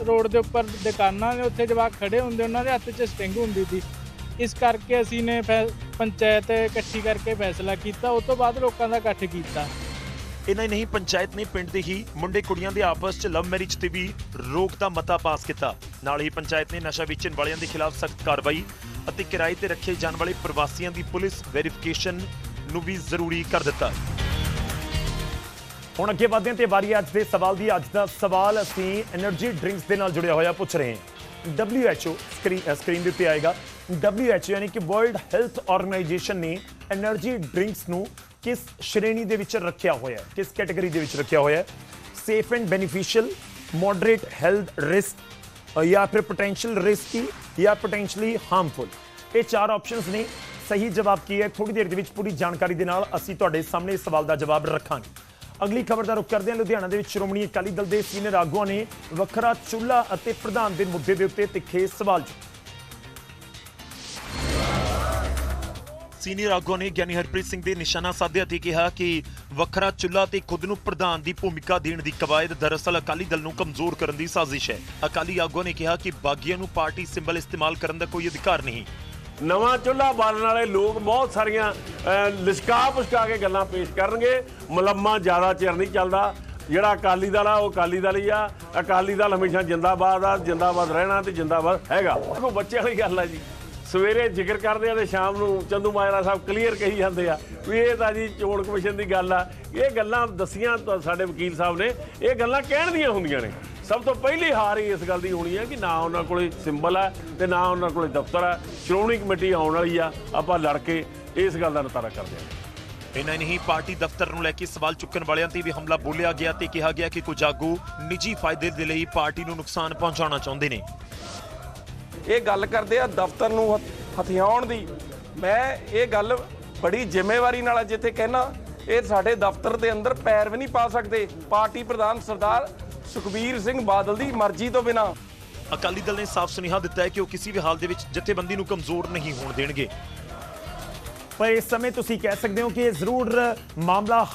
ਰੋਡ ਦੇ ਉੱਪਰ ਦੁਕਾਨਾਂ ਨੇ ਉੱਥੇ ਜਵਾਕ ਖੜੇ ਹੁੰਦੇ, ਉਹਨਾਂ ਦੇ ਹੱਥ 'ਚ ਸਟਿੰਗ ਹੁੰਦੀ ਸੀ। ਇਸ ਕਰਕੇ ਅਸੀਂ ਨੇ ਫੈ- ਪੰਚਾਇਤ ਇਕੱਠੀ ਕਰਕੇ ਫੈਸਲਾ ਕੀਤਾ ਉਸ ਤੋਂ ਬਾਅਦ ਲੋਕਾਂ ਦਾ ਇਕੱਠ ਕੀਤਾ। ਇਨਾ ਹੀ ਨਹੀਂ, ਪੰਚਾਇਤ ਨੇ ਪਿੰਡ ਦੇ ਹੀ ਮੁੰਡੇ ਕੁੜੀਆਂ ਦੇ ਆਪਸ 'ਚ ਲਵ ਮੈਰਿਜ ਤੇ ਵੀ ਰੋਕ ਦਾ ਮਤਾ ਪਾਸ ਕੀਤਾ। ਨਾਲ ਹੀ ਪੰਚਾਇਤ ਨੇ ਨਸ਼ਾ ਵੇਚਣ ਵਾਲਿਆਂ ਦੇ ਖਿਲਾਫ ਸਖਤ ਕਾਰਵਾਈ ਅਤੇ ਕਿਰਾਏ ਤੇ ਰੱਖੇ ਜਾਣ ਵਾਲੇ ਪ੍ਰਵਾਸੀਆਂ ਦੀ ਪੁਲਿਸ ਵੈਰੀਫਿਕੇਸ਼ਨ ਨੂੰ ਵੀ ਜ਼ਰੂਰੀ ਕਰ ਦਿੱਤਾ। ਹੁਣ ਅੱਗੇ ਵਧਦੇ ਤੇ ਵਾਰੀ ਅੱਜ ਦੇ ਸਵਾਲ ਦੀ ਅੱਜ ਦਾ ਸਵਾਲ ਅਸੀਂ એનર્ਜੀ ਡਰਿੰਕਸ ਦੇ ਨਾਲ ਜੁੜਿਆ ਹੋਇਆ ਪੁੱਛ ਰਹੇ ਹਾਂ। WHO ਸਕਰੀਨ ਦੇ ਉੱਤੇ ਆਏਗਾ। WHO ਯਾਨੀ ਕਿ ਵਰਲਡ ਹੈਲਥ ਆਰਗੇਨਾਈਜੇਸ਼ਨ ਨੇ એનર્ਜੀ ਡਰਿੰਕਸ ਨੂੰ ਕਿਸ ਸ਼੍ਰੇਣੀ ਦੇ ਵਿੱਚ ਰੱਖਿਆ ਹੋਇਆ ਹੈ? ਕਿਸ ਕੈਟਾਗਰੀ ਦੇ ਵਿੱਚ ਰੱਖਿਆ ਹੋਇਆ ਹੈ? Safe and beneficial moderate health risk ਜਾਂ ਫਿਰ ਪੋਟੈਂਸ਼ੀਅਲ ਰਿਸਕੀ ਜਾਂ ਪੋਟੈਂਸ਼ੀਅਲੀ ਹਾਰਮਫੁਲ ਇਹ ਚਾਰ ਆਪਸ਼ਨਸ ਨੇ। ਸਹੀ ਜਵਾਬ ਕੀ ਹੈ? ਥੋੜੀ ਦੇਰ ਦੇ ਵਿੱਚ ਪੂਰੀ ਜਾਣਕਾਰੀ ਦੇ ਨਾਲ ਅਸੀਂ ਤੁਹਾਡੇ ਸਾਹਮਣੇ ਇਸ ਸਵਾਲ ਦਾ ਜਵਾਬ ਰੱਖਾਂਗੇ। ਅਗਲੀ ਖਬਰ ਦਾ ਰੁਖ ਕਰਦੇ ਹਾਂ। ਲੁਧਿਆਣਾ ਦੇ ਵਿੱਚ ਸ਼੍ਰੋਮਣੀ ਅਕਾਲੀ ਦਲ ਦੇ ਸੀਨੀਅਰ ਆਗੂਆਂ ਨੇ ਵੱਖਰਾ ਚੁੱਲ੍ਹਾ ਅਤੇ ਪ੍ਰਧਾਨ ਦੇ ਮੁੱਦੇ ਦੇ ਉੱਤੇ ਤਿੱਖੇ ਸਵਾਲ ਚੁੱਕੇ ਸੀਨੀਅਰ ਆਗੂਆਂ ਨੇ ਗਿਆਨੀ ਹਰਪ੍ਰੀਤ ਸਿੰਘ ਦੇ ਨਿਸ਼ਾਨਾ ਸਾਧਿਆ ਤੇ ਕਿਹਾ ਕਿ ਵੱਖਰਾ ਚੁੱਲ੍ਹਾ ਤੇ ਖੁਦ ਨੂੰ ਪ੍ਰਧਾਨ ਦੀ ਭੂਮਿਕਾ ਦੇਣ ਦੀ ਕਵਾਇਦ ਦਰਅਸਲ ਅਕਾਲੀ ਦਲ ਨੂੰ ਕਮਜ਼ੋਰ ਕਰਨ ਦੀ ਸਾਜ਼ਿਸ਼ ਹੈ। ਅਕਾਲੀ ਆਗੂਆਂ ਨੇ ਕਿਹਾ ਕਿ ਬਾਗੀਆਂ ਨੂੰ ਪਾਰਟੀ ਸਿੰਬਲ ਇਸਤੇਮਾਲ ਕਰਨ ਦਾ ਕੋਈ ਅਧਿਕਾਰ ਨਹੀਂ। ਨਵਾਂ ਚੁੱਲ੍ਹਾ ਬਾਲਣ ਵਾਲੇ ਲੋਕ ਬਹੁਤ ਸਾਰੀਆਂ ਲਿਸ਼ਕਾ ਪੁਸ਼ਕਾ ਕੇ ਗੱਲਾਂ ਪੇਸ਼ ਕਰਨਗੇ। ਮੁਲੰਮਾ ਜ਼ਿਆਦਾ ਚਿਰ ਨਹੀਂ ਚੱਲਦਾ। ਜਿਹੜਾ ਅਕਾਲੀ ਦਲ ਆ, ਉਹ ਅਕਾਲੀ ਦਲ ਹੀ ਆ। ਅਕਾਲੀ ਦਲ ਹਮੇਸ਼ਾ ਜਿੰਦਾਬਾਦ ਆ, ਜਿੰਦਾਬਾਦ ਰਹਿਣਾ ਤੇ ਜਿੰਦਾਬਾਦ ਹੈਗਾ। ਦੇਖੋ, ਬੱਚਿਆਂ ਵਾਲੀ ਗੱਲ ਆ ਜੀ। ਸਵੇਰੇ ਜ਼ਿਕਰ ਕਰਦੇ ਆ ਤੇ ਸ਼ਾਮ ਨੂੰ ਚੰਦੂ ਮਾਜਰਾ ਸਾਹਿਬ ਕਲੀਅਰ ਕਹੀ ਜਾਂਦੇ ਆ ਵੀ ਇਹ ਤਾਂ ਜੀ ਚੋਣ ਕਮਿਸ਼ਨ ਦੀ ਗੱਲ ਆ। ਇਹ ਗੱਲਾਂ ਦੱਸੀਆਂ ਸਾਡੇ ਵਕੀਲ ਸਾਹਿਬ ਨੇ। ਇਹ ਗੱਲਾਂ ਕਹਿਣ ਦੀਆਂ ਹੁੰਦੀਆਂ ਨੇ। ਸਭ ਤੋਂ ਪਹਿਲੀ ਹਾਰ ਹੀ ਇਸ ਗੱਲ ਦੀ ਹੋਣੀ ਹੈ ਕਿ ਨਾ ਉਹਨਾਂ ਕੋਲੇ ਸਿੰਬਲ ਹੈ ਤੇ ਨਾ ਉਹਨਾਂ ਕੋਲੇ ਦਫ਼ਤਰ ਹੈ। ਸ਼੍ਰੋਮਣੀ ਕਮੇਟੀ ਆਉਣ ਵਾਲੀ ਆ ਆਪਾਂ ਲੜ ਕੇ ਇਸ ਗੱਲ ਦਾ ਨਿਤਾਰਾ ਕਰਦੇ ਹਾਂ। ਇਨਾ ਨਹੀਂ ਪਾਰਟੀ ਦਫ਼ਤਰ ਨੂੰ ਲੈ ਕੇ ਸਵਾਲ ਚੁੱਕਣ ਵਾਲਿਆਂ ਤੇ ਵੀ ਹਮਲਾ ਬੋਲਿਆ ਗਿਆ ਤੇ ਕਿਹਾ ਗਿਆ ਕਿ ਕੁਝ ਆਗੂ ਨਿੱਜੀ ਫਾਇਦੇ ਦੇ ਲਈ ਪਾਰਟੀ ਨੂੰ ਨੁਕਸਾਨ ਪਹੁੰਚਾਉਣਾ ਚਾਹੁੰਦੇ ਨੇ। ਇਹ ਗੱਲ ਕਰਦੇ ਆ ਦਫ਼ਤਰ ਨੂੰ ਹਥ- ਹਥਿਆਉਣ ਦੀ। ਮੈਂ ਇਹ ਗੱਲ ਬੜੀ ਜ਼ਿੰਮੇਵਾਰੀ ਨਾਲ ਜਿੱਥੇ ਕਹਿਣਾ ਇਹ ਸਾਡੇ ਦਫ਼ਤਰ ਦੇ ਅੰਦਰ ਪੈਰ ਵੀ ਨਹੀਂ ਪਾ ਸਕਦੇ। ਪਾਰਟੀ ਪ੍ਰਧਾਨ ਸਰਦਾਰ ਸੁਖਬੀਰ ਸਿੰਘ ਬਾਦਲ ਦੀ ਮਰਜ਼ੀ ਤੋਂ ਬਿਨਾ। ਅਕਾਲੀ ਦਲ ਨੇ ਸਾਫ਼ ਸੁਨੇਹਾ ਦਿੱਤਾ ਹੈ ਕਿ ਉਹ ਕਿਸੇ ਵੀ ਹਾਲ ਦੇ ਵਿੱਚ ਜਥੇਬੰਦੀ ਨੂੰ ਕਮਜ਼ੋਰ ਨਹੀਂ ਹੋਣ ਦੇਣਗੇ। ਪਰ ਇਸ ਸਮੇਂ ਤੁਸੀਂ ਕਹਿ ਸਕਦੇ ਹੋ ਕਿ ਇਹ ਜ਼ਰੂਰ ਮਾਮਲਾ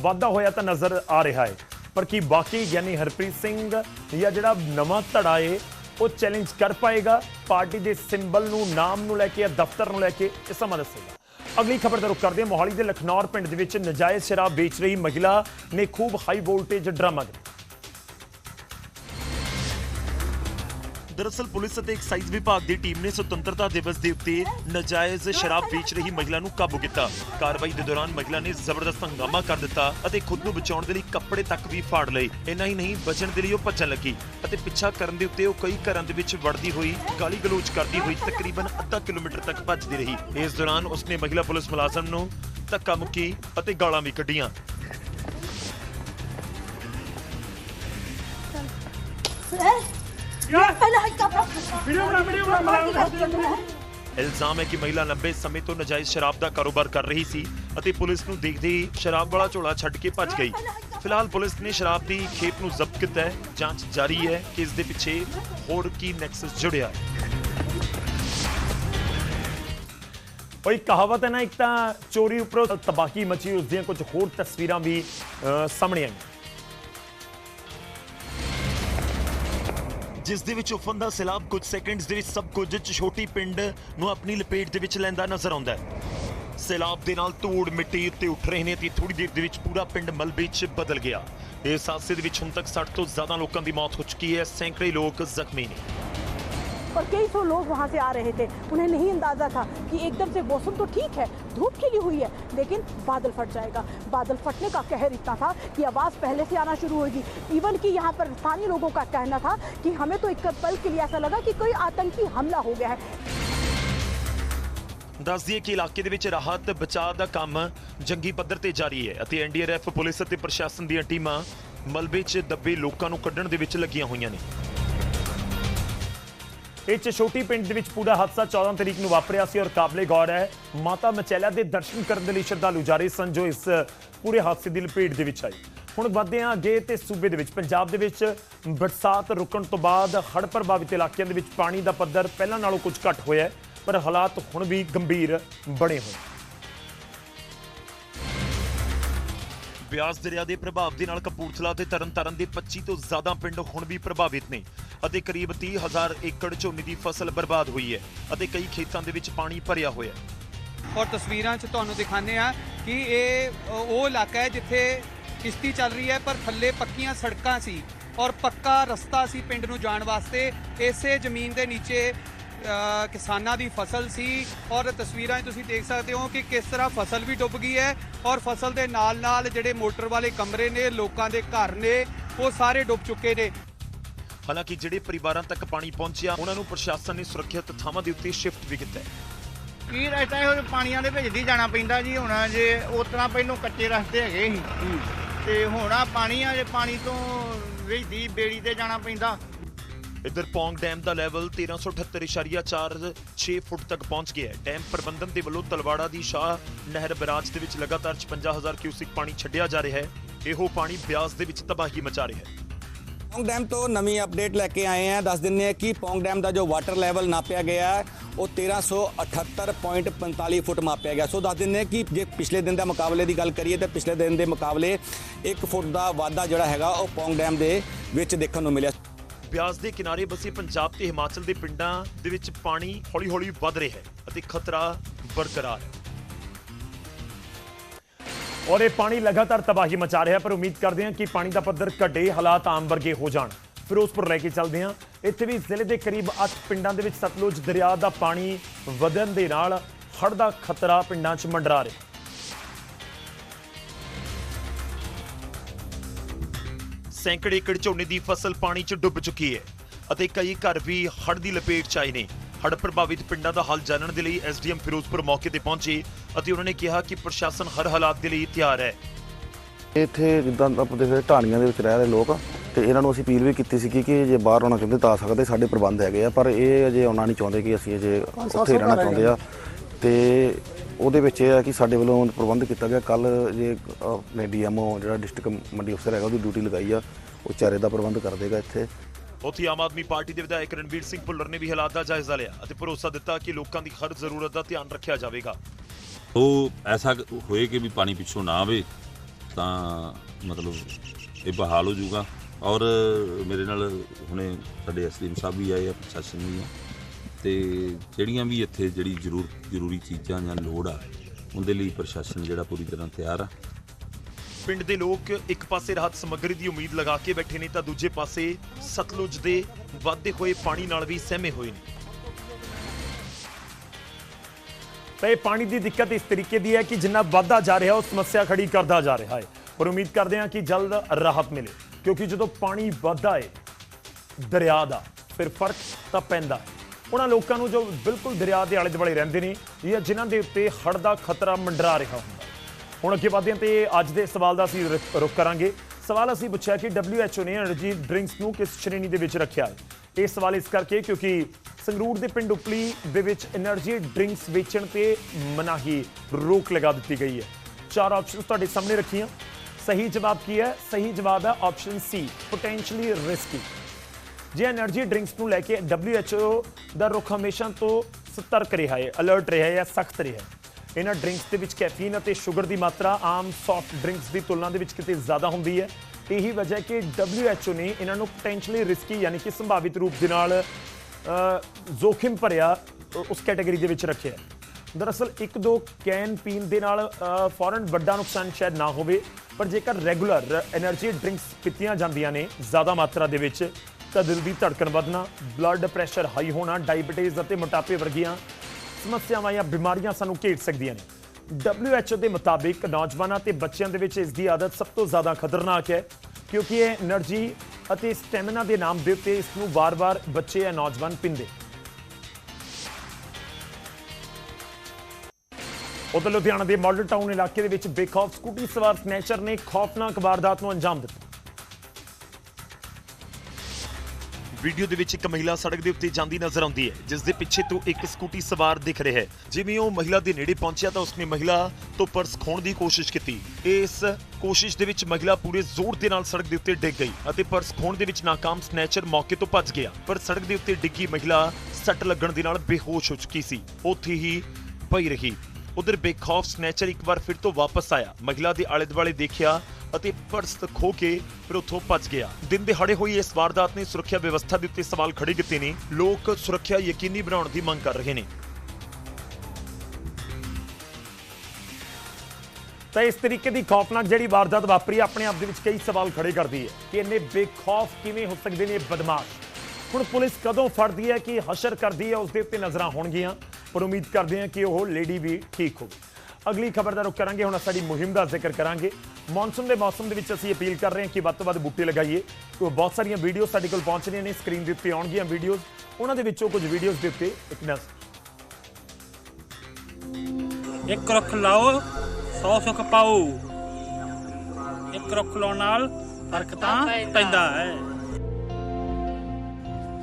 ਵਾਧਾ ਹੋਇਆ ਤਾਂ ਨਜ਼ਰ ਆ ਰਿਹਾ ਹੈ। ਪਰ ਕੀ ਬਾਕੀ ਯਾਨੀ ਹਰਪ੍ਰੀਤ ਸਿੰਘ ਜਾਂ ਜਿਹੜਾ ਨਵਾਂ ਧੜਾ ਏ ਉਹ ਚੈਲੰਜ ਕਰ ਪਾਏਗਾ? ਪਾਰਟੀ ਦੇ ਸਿੰਬਲ ਨੂੰ ਨਾਮ ਨੂੰ ਲੈ ਕੇ ਜਾਂ ਦਫ਼ਤਰ ਨੂੰ ਲੈ ਕੇ ਇਹ ਸਮਾਂ ਦੱਸੇਗਾ। ਅਗਲੀ ਖਬਰ ਦਾ ਰੁਖ ਕਰਦੇ ਹਾਂ। ਮੋਹਾਲੀ ਦੇ ਲਖਨੌਰ ਪਿੰਡ ਦੇ ਵਿੱਚ ਨਜਾਇਜ਼ ਸ਼ਰਾਬ ਵੇਚ ਰਹੀ ਮਹਿਲਾ ਨੇ ਖੂਬ ਹਾਈ ਵੋਲਟੇਜ ਡਰਾਮਾ ਦਰਅਸਲ ਪੁਲਿਸ ਅਤੇ ਐਕਸਾਈਜ਼ ਵਿਭਾਗ ਦੀ ਟੀਮ ਨੇ ਸੁਤੰਤਰਤਾ ਦਿਵਸ ਦੇ ਉੱਤੇ ਨਜਾਇਜ਼ ਸ਼ਰਾਬ ਵੇਚ ਰਹੀ ਮਹਿਲਾ ਨੂੰ ਕਾਬੂ ਕੀਤਾ। ਕਾਰਵਾਈ ਦੇ ਦੌਰਾਨ ਮਹਿਲਾ ਨੇ ਜ਼ਬਰਦਸਤ ਹੰਗਾਮਾ ਕਰ ਦਿੱਤਾ ਅਤੇ ਖੁਦ ਨੂੰ ਬਚਾਉਣ ਦੇ ਲਈ ਕੱਪੜੇ ਤੱਕ ਵੀ ਫਾੜ ਲਏ। ਇੰਨਾ ਹੀ ਨਹੀਂ, ਬਚਣ ਦੇ ਲਈ ਉਹ ਭੱਜਣ ਲੱਗੀ ਅਤੇ ਪਿੱਛਾ ਕਰਨ ਦੇ ਉੱਤੇ ਉਹ ਕਈ ਘਰਾਂ ਦੇ ਵਿੱਚ ਵੜਦੀ ਹੋਈ, ਗਾਲੀ ਗਲੋਚ ਕਰਦੀ ਹੋਈ ਤਕਰੀਬਨ ਅੱਧਾ ਕਿਲੋਮੀਟਰ ਤੱਕ ਭੱਜਦੀ ਰਹੀ। ਇਸ ਦੌਰਾਨ ਉਸਨੇ ਮਹਿਲਾ ਪੁਲਿਸ ਮੁਲਾਜ਼ਮ ਨੂੰ ਧੱਕਾ ਮੁੱਕੀ ਅਤੇ ਗਾਲਾਂ ਵੀ ਕੱਢੀਆਂ। ਇਲਜ਼ਾਮ ਹੈ ਕਿ ਮਹਿਲਾ ਲੰਬੇ ਸਮੇਂ ਤੋਂ ਨਜਾਇਜ਼ ਸ਼ਰਾਬ ਦਾ ਕਾਰੋਬਾਰ ਕਰ ਰਹੀ ਸੀ ਅਤੇ ਪੁਲਿਸ ਨੂੰ ਦੇਖਦੇ ਹੀ ਸ਼ਰਾਬ ਵਾਲਾ ਝੋਲਾ ਛੱਡ ਕੇ ਭੱਜ ਗਈ। ਫਿਲਹਾਲ ਪੁਲਿਸ ਨੇ ਸ਼ਰਾਬ ਦੀ ਖੇਪ ਨੂੰ ਜ਼ਬਤ ਕੀਤਾ ਹੈ। ਜਾਂਚ ਜਾਰੀ ਹੈ ਕਿ ਇਸ ਦੇ ਪਿੱਛੇ ਹੋਰ ਕੀ ਨੈਕਸਸ ਜੁੜਿਆ ਹੈ। ਉਹ ਇੱਕ ਕਹਾਵਤ ਹੈ ਨਾ ਇੱਕ ਤਾਂ ਚੋਰੀ ਉੱਪਰੋਂ ਤਬਾਕੀ ਮਚੀ ਉਸ ਦੀਆਂ ਕੁਝ ਹੋਰ ਤਸਵੀਰਾਂ ਵੀ ਅ, ਸਾਹਮਣੇ ਆਈਆਂ। ਜਿਸ ਦੇ ਵਿੱਚ ਉਫਨ ਦਾ ਸੈਲਾਬ ਕੁਝ ਸੈਕਿੰਡਸ ਦੇ ਵਿੱਚ ਸਭ ਕੁਝ ਛੋਟੀ ਪਿੰਡ ਨੂੰ ਆਪਣੀ ਲਪੇਟ ਦੇ ਵਿੱਚ ਲੈਂਦਾ ਨਜ਼ਰ ਆਉਂਦਾ ਹੈ। ਸੈਲਾਬ ਦੇ ਨਾਲ ਧੂੜ ਮਿੱਟੀ ਉੱਤੇ ਉੱਠ ਰਹੇ ਨੇ ਤੇ ਥੋੜੀ ਦੇਰ ਦੇ ਵਿੱਚ ਪੂਰਾ ਪਿੰਡ ਮਲਬੇ 'ਚ ਬਦਲ ਗਿਆ। ਇਸ ਹਾਦਸੇ ਦੇ ਵਿੱਚ ਹੁਣ ਤੱਕ 60 ਤੋਂ ਜ਼ਿਆਦਾ ਲੋਕਾਂ ਦੀ ਮੌਤ ਹੋ ਚੁੱਕੀ ਹੈ। ਸੈਂਕੜੇ ਲੋਕ ਜ਼ਖਮੀ ਨੇ। और कई सौ लोग वहाँ से आ रहे थे उन्हें नहीं अंदाजा था कि एकदम से मौसम तो ठीक है धूप खिली हुई है लेकिन बादल फट जाएगा बादल फटने का कहर इतना था कि आवाज़ पहले से आना शुरू होगी इवन कि यहाँ पर स्थानीय लोगों का कहना था कि हमें तो एक पल के लिए ऐसा लगा कि कोई आतंकी हमला हो गया है ਦੱਸ ਦਈਏ ਕਿ ਇਲਾਕੇ ਦੇ ਵਿੱਚ ਰਾਹਤ ਬਚਾਅ ਦਾ ਕੰਮ ਜੰਗੀ ਪੱਧਰ ਤੇ ਜਾਰੀ ਹੈ ਅਤੇ ਐਨਡੀਆਰਐਫ ਪੁਲਿਸ ਅਤੇ ਪ੍ਰਸ਼ਾਸਨ ਦੀਆਂ ਟੀਮਾਂ ਮਲਬੇ 'ਚ ਦੱਬੇ ਲੋਕਾਂ ਨੂੰ ਕੱਢਣ ਦੇ ਵਿੱਚ ਲੱਗੀਆਂ ਹੋਈਆਂ ਨੇ ਇਹ 'ਚ ਪਿੰਡ ਦੇ ਵਿੱਚ ਪੂਰਾ ਹਾਦਸਾ 14 ਤਰੀਕ ਨੂੰ ਵਾਪਰਿਆ ਸੀ ਔਰ ਕਾਬਲੇ ਗੌਰ ਹੈ। ਮਾਤਾ ਮਚੈਲਾ ਦੇ ਦਰਸ਼ਨ ਕਰਨ ਦੇ ਲਈ ਸ਼ਰਧਾਲੂ ਜਾ ਰਹੇ ਸਨ, ਜੋ ਇਸ ਪੂਰੇ ਹਾਦਸੇ ਦੀ ਲਪੇਟ ਦੇ ਵਿੱਚ ਆਏ। ਹੁਣ ਵਧਦੇ ਹਾਂ ਅੱਗੇ ਤੇ ਸੂਬੇ ਦੇ ਵਿੱਚ। ਪੰਜਾਬ ਦੇ ਵਿੱਚ ਬਰਸਾਤ ਰੁਕਣ ਤੋਂ ਬਾਅਦ ਹੜ੍ਹ ਪ੍ਰਭਾਵਿਤ ਇਲਾਕਿਆਂ ਦੇ ਵਿੱਚ ਪਾਣੀ ਦਾ ਪੱਧਰ ਪਹਿਲਾਂ ਨਾਲੋਂ ਕੁਝ ਘੱਟ ਹੋਇਆ ਪਰ ਹਾਲਾਤ ਹੁਣ ਵੀ ਗੰਭੀਰ ਬਣੇ ਹੋਏ। ਬਿਆਸ ਦਰਿਆ ਦੇ ਪ੍ਰਭਾਵ ਦੇ ਨਾਲ ਕਪੂਰਥਲਾ ਤੇ ਤਰਨਤਾਰਨ ਦੇ 25 ਤੋਂ ਜ਼ਿਆਦਾ ਪਿੰਡ ਹੁਣ ਵੀ ਪ੍ਰਭਾਵਿਤ ਨੇ ਅਤੇ ਕਰੀਬ 30000 ਏਕੜ ਝੋਨੇ ਦੀ ਫਸਲ ਬਰਬਾਦ ਹੋਈ ਹੈ ਅਤੇ ਕਈ ਖੇਤਾਂ ਦੇ ਵਿੱਚ ਪਾਣੀ ਭਰਿਆ ਹੋਇਆ ਹੈ। ਔਰ ਤਸਵੀਰਾਂ 'ਚ ਤੁਹਾਨੂੰ ਦਿਖਾਉਂਦੇ ਆ ਕਿ ਇਹ, ਉਹ ਇਲਾਕਾ ਹੈ ਜਿੱਥੇ ਕਿਸ਼ਤੀ ਚੱਲ ਰਹੀ ਹੈ, ਪਰ ਥੱਲੇ ਪੱਕੀਆਂ ਸੜਕਾਂ ਸੀ ਔਰ ਪੱਕਾ ਰਸਤਾ ਸੀ ਪਿੰਡ ਨੂੰ ਜਾਣ ਵਾਸਤੇ। ਇਸੇ ਜ਼ਮੀਨ ਦੇ ਨੀਚੇ ਕਿਸਾਨਾਂ ਦੀ ਫਸਲ ਸੀ ਔਰ ਤਸਵੀਰਾਂ 'ਚ ਤੁਸੀਂ ਦੇਖ ਸਕਦੇ ਹੋ ਕਿ ਕਿਸ ਤਰ੍ਹਾਂ ਫਸਲ ਵੀ ਡੁੱਬ ਗਈ ਹੈ ਔਰ ਫਸਲ ਦੇ ਨਾਲ-ਨਾਲ ਜਿਹੜੇ ਮੋਟਰ ਵਾਲੇ ਕਮਰੇ ਨੇ ਲੋਕਾਂ ਦੇ ਘਰ ਨੇ ਉਹ ਸਾਰੇ ਡੁੱਬ ਚੁੱਕੇ ਨੇ। ਹਾਲਾਂਕਿ ਜਿਹੜੇ ਪਰਿਵਾਰਾਂ ਤੱਕ ਪਾਣੀ ਪਹੁੰਚਿਆ ਉਹਨਾਂ ਨੂੰ ਪ੍ਰਸ਼ਾਸਨ ਨੇ ਸੁਰੱਖਿਅਤ ਥਾਵਾਂ ਦੇ ਉੱਤੇ ਸ਼ਿਫਟ ਵੀ ਕੀਤਾ ਹੈ। ਕੀ ਰਸਤਾ ਇਹੋ ਪਾਣੀਆਂ ਦੇ ਵਿੱਚ ਦੀ ਜਾਣਾ ਪੈਂਦਾ ਜੀ ਹੁਣ ਜੇ ਉਸ ਤਰ੍ਹਾਂ ਪਹਿਲੋਂ ਕੱਚੇ ਰਸਤੇ ਹੈਗੇ ਸੀ। ਤੇ ਹੁਣ ਆ ਪਾਣੀ ਆ ਜੇ ਪਾਣੀ ਤੋਂ ਵਿੱਚ ਦੀ ਬੇੜੀ ਤੇ ਜਾਣਾ ਪੈਂਦਾ। ਇੱਧਰ ਪੌਂਗ ਡੈਮ ਦਾ ਲੈਵਲ 1378.46 ਫੁੱਟ ਤੱਕ ਪਹੁੰਚ ਗਿਆ ਹੈ। ਡੈਮ ਪ੍ਰਬੰਧਨ ਦੇ ਵੱਲੋਂ ਤਲਵਾੜਾ ਦੀ ਸ਼ਾਹ ਨਹਿਰ ਬਰਾਜ ਦੇ ਵਿੱਚ ਲਗਾਤਾਰ 55000 ਕਿਊਸਿਕ ਪਾਣੀ ਛੱਡਿਆ ਜਾ ਰਿਹਾ ਹੈ। ਇਹੋ ਪਾਣੀ ਬਿਆਸ ਦੇ ਵਿੱਚ ਤਬਾਹੀ ਮਚਾ ਰਿਹਾ ਹੈ। ਪੌਂਗ ਡੈਮ ਤੋਂ ਨਵੀਂ ਅਪਡੇਟ ਲੈ ਕੇ ਆਏ ਹਾਂ। ਦੱਸ ਦਿੰਦੇ ਹਾਂ ਕਿ ਪੌਂਗ ਡੈਮ ਦਾ ਜੋ ਵਾਟਰ ਲੈਵਲ ਨਾਪਿਆ ਗਿਆ ਹੈ, ਉਹ 1378.45 ਫੁੱਟ ਮਾਪਿਆ ਗਿਆ। ਸੋ ਦੱਸ ਦਿੰਦੇ ਹਾਂ ਕਿ ਜੇ ਪਿਛਲੇ ਦਿਨ ਦੇ ਮੁਕਾਬਲੇ ਦੀ ਗੱਲ ਕਰੀਏ, ਤਾਂ ਪਿਛਲੇ ਦਿਨ ਦੇ ਮੁਕਾਬਲੇ 1 ਫੁੱਟ ਦਾ ਵਾਧਾ ਜਿਹੜਾ ਹੈਗਾ, ਉਹ ਪੌਂਗ ਡੈਮ ਦੇ ਵਿੱਚ ਦੇਖਣ ਨੂੰ ਮਿਲਿਆ। ਬਿਆਸ ਦੇ ਕਿਨਾਰੇ ਬਸੇ ਪੰਜਾਬ ਤੇ ਹਿਮਾਚਲ ਦੇ ਪਿੰਡਾਂ ਦੇ ਵਿੱਚ ਪਾਣੀ ਹੌਲੀ-ਹੌਲੀ ਵੱਧ ਰਿਹਾ ਹੈ ਅਤੇ ਖਤਰਾ ਬਰਕਰਾਰ ਹੈ। ਔਰ ਇਹ ਪਾਣੀ ਲਗਾਤਾਰ ਤਬਾਹੀ ਮਚਾ ਰਿਹਾ ਪਰ ਉਮੀਦ ਕਰਦੇ ਹਾਂ ਕਿ ਪਾਣੀ ਦਾ ਪੱਧਰ ਘਟੇ ਹਾਲਾਤ ਆਮ ਵਰਗੇ ਹੋ ਜਾਣ। ਫਿਰੋਜ਼ਪੁਰ ਲੈ ਕੇ ਚੱਲਦੇ ਹਾਂ। ਇੱਥੇ ਵੀ ਜ਼ਿਲ੍ਹੇ ਦੇ ਕਰੀਬ 8 ਪਿੰਡਾਂ ਦੇ ਵਿੱਚ ਸਤਲੁਜ ਦਰਿਆ ਦਾ ਪਾਣੀ ਵਧਣ ਦੇ ਨਾਲ ਹੜ੍ਹ ਦਾ ਖਤਰਾ ਪਿੰਡਾਂ 'ਚ ਮੰਡਰਾ ਰਿਹਾ ਸੈਂਕੜੇ ਏਕੜ ਝੋਨੇ ਦੀ ਫਸਲ ਪਾਣੀ 'ਚ ਡੁੱਬ ਚੁੱਕੀ ਹੈ ਅਤੇ ਕਈ ਘਰ ਵੀ ਹੜ੍ਹ ਦੀ ਲਪੇਟ 'ਚ ਆਏ ਨੇ। ਹੜ੍ਹ ਪ੍ਰਭਾਵਿਤ ਪਿੰਡਾਂ ਦਾ ਹਾਲ ਜਾਣਨ ਦੇ ਲਈ ਐਸਡੀਐਮ ਫਿਰੋਜ਼ਪੁਰ ਮੌਕੇ ਤੇ ਪਹੁੰਚੇ ਅਤੇ ਉਹਨਾਂ ਨੇ ਕਿਹਾ ਕਿ ਪ੍ਰਸ਼ਾਸਨ ਹਰ ਹਾਲਾਤ ਦੇ ਲਈ ਤਿਆਰ ਹੈ। ਇੱਥੇ ਜਿੱਦਾਂ ਆਪਾਂ ਦੇਖਦੇ ਢਾਣੀਆਂ ਦੇ ਵਿੱਚ ਰਹਿ ਰਹੇ ਲੋਕ ਤੇ ਇਹਨਾਂ ਨੂੰ ਅਸੀਂ ਅਪੀਲ ਵੀ ਕੀਤੀ ਸੀ ਕਿ ਜੇ ਬਾਹਰ ਆਉਣਾ ਚਾਹੁੰਦੇ ਤਾਂ ਆ ਸਕਦੇ ਸਾਡੇ ਪ੍ਰਬੰਧ ਹੈਗੇ ਆ ਪਰ ਇਹ ਅਜੇ ਆਉਣਾ ਨਹੀਂ ਚਾਹੁੰਦੇ ਕਿ ਅਸੀਂ ਅਜੇ ਉੱਥੇ ਰਹਿਣਾ ਚਾਹੁੰਦੇ ਆ। ਤੇ ਉਹਦੇ ਵਿੱਚ ਇਹ ਆ ਕਿ ਸਾਡੇ ਵੱਲੋਂ ਪ੍ਰਬੰਧ ਕੀਤਾ ਗਿਆ। ਕੱਲ ਜੇ ਆਪਣੇ ਡੀਐਮਓ ਜਿਹੜਾ ਡਿਸਟ੍ਰਿਕਟ ਮੰਡੀ ਅਫਸਰ ਹੈਗਾ ਉਹਦੀ ਡਿਊਟੀ ਲਗਾਈ ਆ। ਉਹ ਚਾਰੇ ਦਾ ਪ੍ਰਬੰਧ ਕਰ ਦੇਗਾ ਇੱਥੇ। ਉੱਥੇ ਆਮ ਆਦਮੀ ਪਾਰਟੀ ਦੇ ਵਿਧਾਇਕ ਰਣਵੀਰ ਸਿੰਘ ਭੁੱਲਰ ਨੇ ਵੀ ਹਾਲਾਤ ਦਾ ਜਾਇਜ਼ਾ ਲਿਆ ਅਤੇ ਭਰੋਸਾ ਦਿੱਤਾ ਕਿ ਲੋਕਾਂ ਦੀ ਹਰ ਜ਼ਰੂਰਤ ਦਾ ਧਿਆਨ ਰੱਖਿਆ ਜਾਵੇਗਾ। ਉਹ ਐਸਾ ਹੋਏ ਕਿ ਵੀ ਪਾਣੀ ਪਿੱਛੋਂ ਨਾ ਆਵੇ ਤਾਂ ਮਤਲਬ ਇਹ ਬਹਾਲ ਹੋ ਜਾਊਗਾ। ਔਰ ਮੇਰੇ ਨਾਲ ਹੁਣੇ ਸਾਡੇ ਐਸਡੀਐਮ ਸਾਹਿਬ ਵੀ ਆਏ ਆ ਪ੍ਰਸ਼ਾਸਨ ਵੀ ਆ। ਤੇ ਜਿਹੜੀਆਂ ਵੀ ਇੱਥੇ ਜਿਹੜੀ ਜ਼ਰੂਰ ਜ਼ਰੂਰੀ ਚੀਜ਼ਾਂ ਜਾਂ ਲੋੜ ਆ ਉਹਦੇ ਲਈ ਪ੍ਰਸ਼ਾਸਨ ਜਿਹੜਾ ਪੂਰੀ ਤਰ੍ਹਾਂ ਤਿਆਰ ਆ। ਪਿੰਡ ਦੇ ਲੋਕ ਇੱਕ ਪਾਸੇ ਰਾਹਤ ਸਮੱਗਰੀ ਦੀ ਉਮੀਦ ਲਗਾ ਕੇ ਬੈਠੇ ਨੇ ਤਾਂ ਦੂਜੇ ਪਾਸੇ ਸਤਲੁਜ ਦੇ ਵੱਧਦੇ ਹੋਏ ਪਾਣੀ ਨਾਲ ਵੀ ਸਹਿਮੇ ਹੋਏ ਨੇ। ਤਾਂ ਇਹ ਪਾਣੀ ਦੀ ਦਿੱਕਤ ਇਸ ਤਰੀਕੇ ਦੀ ਹੈ ਕਿ ਜਿੰਨਾ ਵੱਧਦਾ ਜਾ ਰਿਹਾ ਉਹ ਸਮੱਸਿਆ ਖੜੀ ਕਰਦਾ ਜਾ ਰਿਹਾ ਹੈ। ਪਰ ਉਮੀਦ ਕਰਦੇ ਹਾਂ ਕਿ ਜਲਦ ਰਾਹਤ ਮਿਲੇ ਕਿਉਂਕਿ ਜਦੋਂ ਪਾਣੀ ਵੱਧਦਾ ਹੈ ਦਰਿਆ ਦਾ ਫਿਰ ਫ਼ਰਕ ਤਾਂ ਪੈਂਦਾ ਹੈ। ਉਹਨਾਂ ਲੋਕਾਂ ਨੂੰ ਜੋ ਬਿਲਕੁਲ ਦਰਿਆ ਦੇ ਆਲੇ ਦੁਆਲੇ ਰਹਿੰਦੇ ਨੇ ਜਾਂ ਜਿਨ੍ਹਾਂ ਦੇ ਉੱਤੇ ਹੜ ਦਾ ਖਤਰਾ ਮੰਡਰਾ ਰਿਹਾ ਹੁੰਦਾ। ਹੁਣ ਅੱਗੇ ਵਧਦੇ ਹਾਂ ਤੇ ਅੱਜ ਦੇ ਸਵਾਲ ਦਾ ਅਸੀਂ ਰੁਕ ਕਰਾਂਗੇ। ਸਵਾਲ ਅਸੀਂ ਪੁੱਛਿਆ ਕਿ WHO ਨੇ એનર્ਜੀ ਡਰਿੰਕਸ ਨੂੰ ਕਿਸ ਸ਼੍ਰੇਣੀ ਦੇ ਵਿੱਚ ਰੱਖਿਆ ਹੈ? ਇਹ ਸਵਾਲ ਇਸ ਕਰਕੇ ਕਿਉਂਕਿ ਸੰਗਰੂਰ ਦੇ ਪਿੰਡ ਉਪਲੀ ਦੇ ਵਿੱਚ એનર્ਜੀ ਡਰਿੰਕਸ ਵੇਚਣ ਤੇ ਮਨਾਹੀ ਰੋਕ ਲਗਾ ਦਿੱਤੀ ਗਈ ਹੈ। ਚਾਰ ਆਪਸ਼ਨ ਤੁਹਾਡੇ ਸਾਹਮਣੇ ਰੱਖੀਆਂ। ਸਹੀ ਜਵਾਬ ਕੀ ਹੈ? ਸਹੀ ਜਵਾਬ ਹੈ ਆਪਸ਼ਨ ਸੀ ਪੋਟੈਂਸ਼ੀਅਲੀ ਰਿਸਕੀ ਜੇ એનર્ਜੀ ਡਰਿੰਕਸ ਨੂੰ ਲੈ ਕੇ WHO ਦਾ ਰੁਖ ਹਮੇਸ਼ਾ ਤੋਂ ਸਤਰਕ ਰਿਹਾ ਹੈ ਅਲਰਟ ਰਿਹਾ ਹੈ ਸਖਤ ਰਿਹਾ ਹੈ। ਇਹਨਾਂ ਡਰਿੰਕਸ ਦੇ ਵਿੱਚ ਕੈਫੀਨ ਅਤੇ ਸ਼ੂਗਰ ਦੀ ਮਾਤਰਾ ਆਮ ਸੌਫਟ ਡਰਿੰਕਸ ਦੀ ਤੁਲਨਾ ਦੇ ਵਿੱਚ ਕਿਤੇ ਜ਼ਿਆਦਾ ਹੁੰਦੀ ਹੈ। ਇਹੀ ਵਜ੍ਹਾ ਕਿ WHO ਨੇ ਇਹਨਾਂ ਨੂੰ ਪੋਟੈਂਸ਼ੀਅਲੀ ਰਿਸਕੀ ਯਾਨੀ ਕਿ ਸੰਭਾਵਿਤ ਰੂਪ ਦੇ ਨਾਲ ਜ਼ੋਖਿਮ ਭਰਿਆ ਉਸ ਕੈਟਾਗਰੀ ਦੇ ਵਿੱਚ ਰੱਖਿਆ ਦਰਅਸਲ ਇੱਕ ਦੋ ਕੈਨ ਪੀਣ ਦੇ ਨਾਲ ਫੌਰਨ ਵੱਡਾ ਨੁਕਸਾਨ ਸ਼ਾਇਦ ਨਾ ਹੋਵੇ, ਪਰ ਜੇਕਰ ਰੈਗੂਲਰ એનર્ਜੀ ਡਰਿੰਕਸ ਪੀਤੀਆਂ ਜਾਂਦੀਆਂ ਨੇ ਜ਼ਿਆਦਾ ਮਾਤਰਾ ਦੇ ਵਿੱਚ ਤਾਂ ਦਿਲ ਦੀ ਧੜਕਣ ਵਧਣਾ ਬਲੱਡ ਪ੍ਰੈਸ਼ਰ ਹਾਈ ਹੋਣਾ ਡਾਇਬੀਟੀਜ਼ ਅਤੇ ਮੋਟਾਪੇ ਵਰਗੀਆਂ ਸਮੱਸਿਆਵਾਂ ਜਾਂ ਬਿਮਾਰੀਆਂ ਸਾਨੂੰ ਘੇਰ ਸਕਦੀਆਂ ਨੇ। WHO ਦੇ ਮੁਤਾਬਿਕ ਨੌਜਵਾਨਾਂ ਤੇ ਬੱਚਿਆਂ ਦੇ ਵਿੱਚ ਇਸ ਦੀ ਆਦਤ ਸਭ ਤੋਂ ਜ਼ਿਆਦਾ ਖਤਰਨਾਕ ਹੈ, ਕਿਉਂਕਿ ਇਹ એનર્ਜੀ ਅਤੇ ਸਟੈਮਿਨਾ ਦੇ ਨਾਮ ਦੇ ਉੱਤੇ ਇਸ ਨੂੰ ਵਾਰ-ਵਾਰ ਬੱਚੇ ਜਾਂ ਨੌਜਵਾਨ ਪਿੰਦੇ। ਉਧਰ ਲੁਧਿਆਣਾ ਦੇ ਮਾਡਲ ਟਾਊਨ ਇਲਾਕੇ ਦੇ ਵਿੱਚ ਬੇਖੌਫ ਸਕੂਟੀ ਸਵਾਰ ਸਨੈਚਰ ਨੇ ਖੌਫਨਾਕ ਵਾਰਦਾਤ ਨੂੰ ਅੰਜਾਮ ਦਿੱਤਾ। ਵੀਡੀਓ ਦੇ ਵਿੱਚ ਇੱਕ ਮਹਿਲਾ ਸੜਕ ਦੇ ਉੱਤੇ ਜਾਂਦੀ ਨਜ਼ਰ ਆਉਂਦੀ ਹੈ, ਜਿਸ ਦੇ ਪਿੱਛੇ ਤੋਂ ਇੱਕ ਸਕੂਟੀ ਸਵਾਰ ਦਿਖ ਰਿਹਾ ਹੈ। ਜਿਵੇਂ ਉਹ ਮਹਿਲਾ ਦੇ ਨੇੜੇ ਪਹੁੰਚਿਆ ਤਾਂ ਉਸਨੇ ਮਹਿਲਾ ਤੋਂ ਪਰਸ ਖੋਣ ਦੀ ਕੋਸ਼ਿਸ਼ ਕੀਤੀ। ਇਸ ਕੋਸ਼ਿਸ਼ ਦੇ ਵਿੱਚ ਮਹਿਲਾ ਪੂਰੇ ਜ਼ੋਰ ਦੇ ਨਾਲ ਸੜਕ ਦੇ ਉੱਤੇ ਡਿੱਗ ਗਈ ਅਤੇ ਪਰਸ ਖੋਣ ਦੇ ਵਿੱਚ ਨਾਕਾਮ ਸਨੈਚਰ ਮੌਕੇ ਤੋਂ ਭੱਜ ਗਿਆ। ਪਰ ਸੜਕ ਦੇ ਉੱਤੇ ਡਿੱਗੀ ਮਹਿਲਾ ਸੱਟ ਲੱਗਣ ਦੇ ਨਾਲ ਬੇਹੋਸ਼ ਹੋ ਚੁੱਕੀ ਸੀ। ਉੱਥੇ ਹੀ ਪਈ ਰਹੀ। ਉਧਰ ਬੇਖੌਫ ਸਨੈਚਰ ਇੱਕ ਵਾਰ ਫਿਰ ਤੋਂ ਵਾਪਸ ਆਇਆ। ਮਹਿਲਾ ਦੇ ਆਲੇ ਦੁਆਲੇ ਦੇਖਿਆ ਅਤੇ ਪਰਸ ਖੋ ਕੇ ਫਿਰ ਉੱਥੋਂ ਭੱਜ ਗਿਆ। ਦਿਨ ਦਿਹਾੜੇ ਹੋਈ ਇਸ ਵਾਰਦਾਤ ਨੇ ਸੁਰੱਖਿਆ ਵਿਵਸਥਾ ਦੇ ਉੱਤੇ ਸਵਾਲ ਖੜੇ ਕੀਤੇ ਨੇ। ਲੋਕ ਸੁਰੱਖਿਆ ਯਕੀਨੀ ਬਣਾਉਣ ਦੀ ਮੰਗ ਕਰ ਰਹੇ ਨੇ। ਤਾਂ ਇਸ ਤਰੀਕੇ ਦੀ ਖੌਫਨਾਕ ਜਿਹੜੀ ਵਾਰਦਾਤ ਵਾਪਰੀ, ਆਪਣੇ ਆਪ ਦੇ ਵਿੱਚ ਕਈ ਸਵਾਲ ਖੜੇ ਕਰਦੀ ਹੈ ਕਿ ਇੰਨੇ ਬੇਖੌਫ ਕਿਵੇਂ ਹੋ ਸਕਦੇ ਨੇ ਬਦਮਾਸ਼? ਹੁਣ ਪੁਲਿਸ ਕਦੋਂ ਫੜਦੀ ਹੈ ਕਿ ਹਸ਼ਰ ਕਰਦੀ ਹੈ ਉਸ ਦੇ ਉੱਤੇ ਨਜ਼ਰਾਂ ਹੋਣਗੀਆਂ। ਪਰ ਉਮੀਦ ਕਰਦੇ ਹਾਂ ਕਿ ਉਹ ਲੇਡੀ ਵੀ ਠੀਕ ਹੋਵੇ ਅਗਲੀ ਖਬਰ ਦਾ ਰੁਕ ਕਰਾਂਗੇ, ਹੁਣ ਸਾਡੀ ਮੁਹਿੰਮ ਦਾ ਜ਼ਿਕਰ ਕਰਾਂਗੇ। ਮੌਨਸੂਨ ਦੇ ਮੌਸਮ ਦੇ ਵਿੱਚ ਅਸੀਂ ਅਪੀਲ ਕਰ ਰਹੇ ਹਾਂ ਕਿ ਵੱਧ ਤੋਂ ਵੱਧ ਬੂਟੇ ਲਗਾਈਏ। ਬਹੁਤ ਸਾਰੀਆਂ ਵੀਡੀਓ ਸਾਡੇ ਕੋਲ ਪਹੁੰਚ ਰਹੀਆਂ ਨੇ ਸਕਰੀਨ ਦੇ ਉੱਤੇ ਆਉਣਗੀਆਂ ਵੀਡੀਓਜ਼ ਉਹਨਾਂ ਦੇ ਵਿੱਚੋਂ ਕੁਝ ਵੀਡੀਓਜ਼ ਦੇ ਉੱਤੇ ਇੱਕ ਨਜ਼ਰ। ਇੱਕ ਰੁੱਖ ਲਾਓ 100 ਸੁੱਖ ਪਾਓ। ਇੱਕ ਰੁੱਖ ਲਾਉਣ ਨਾਲ ਫ਼ਰਕ ਤਾਂ ਪੈਂਦਾ ਹੈ।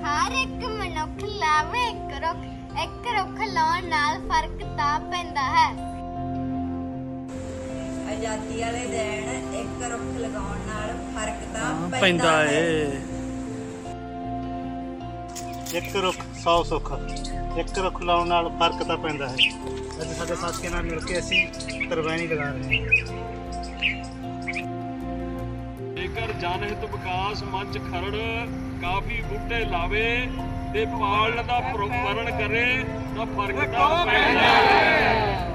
ਹਰ ਇੱਕ ਮਨੁੱਖ ਲਾਵੇ ਇੱਕ ਰੁੱਖ ਇੱਕ ਰੁੱਖ ਲਾਉਣ ਨਾਲ ਫ਼ਰਕ ਤਾਂ ਪੈਂਦਾ ਹੈ। ਆਜ਼ਾਦੀ ਵਾਲੇ ਦਿਨ ਇੱਕ ਰੁੱਖ ਲਗਾਉਣ ਨਾਲ ਫ਼ਰਕ ਤਾਂ ਪੈਂਦਾ ਏ। ਇੱਕ ਰੁੱਖ 100 ਸੁੱਖ। ਇੱਕ ਰੁੱਖ ਲਾਉਣ ਨਾਲ ਫ਼ਰਕ ਤਾਂ ਪੈਂਦਾ ਹੈ। ਅੱਜ ਸਾਡੇ ਸਾਥੀਆਂ ਨਾਲ ਮਿਲ ਕੇ ਅਸੀਂ ਤਰਵੈਣੀ ਲਗਾ ਰਹੇ ਹਾਂ। ਜੇਕਰ ਜਨਹਿਤ ਵਿਕਾਸ ਮੰਚ ਖਰੜ ਕਾਫੀ ਬੂਟੇ ਲਾਵੇ ਤੇ ਪਾਲਣ ਦਾ ਪ੍ਰੋਪਰਨ ਕਰੇ ਤਾਂ ਫ਼ਰਕ ਤਾਂ ਪੈਂਦਾ ਹੈ।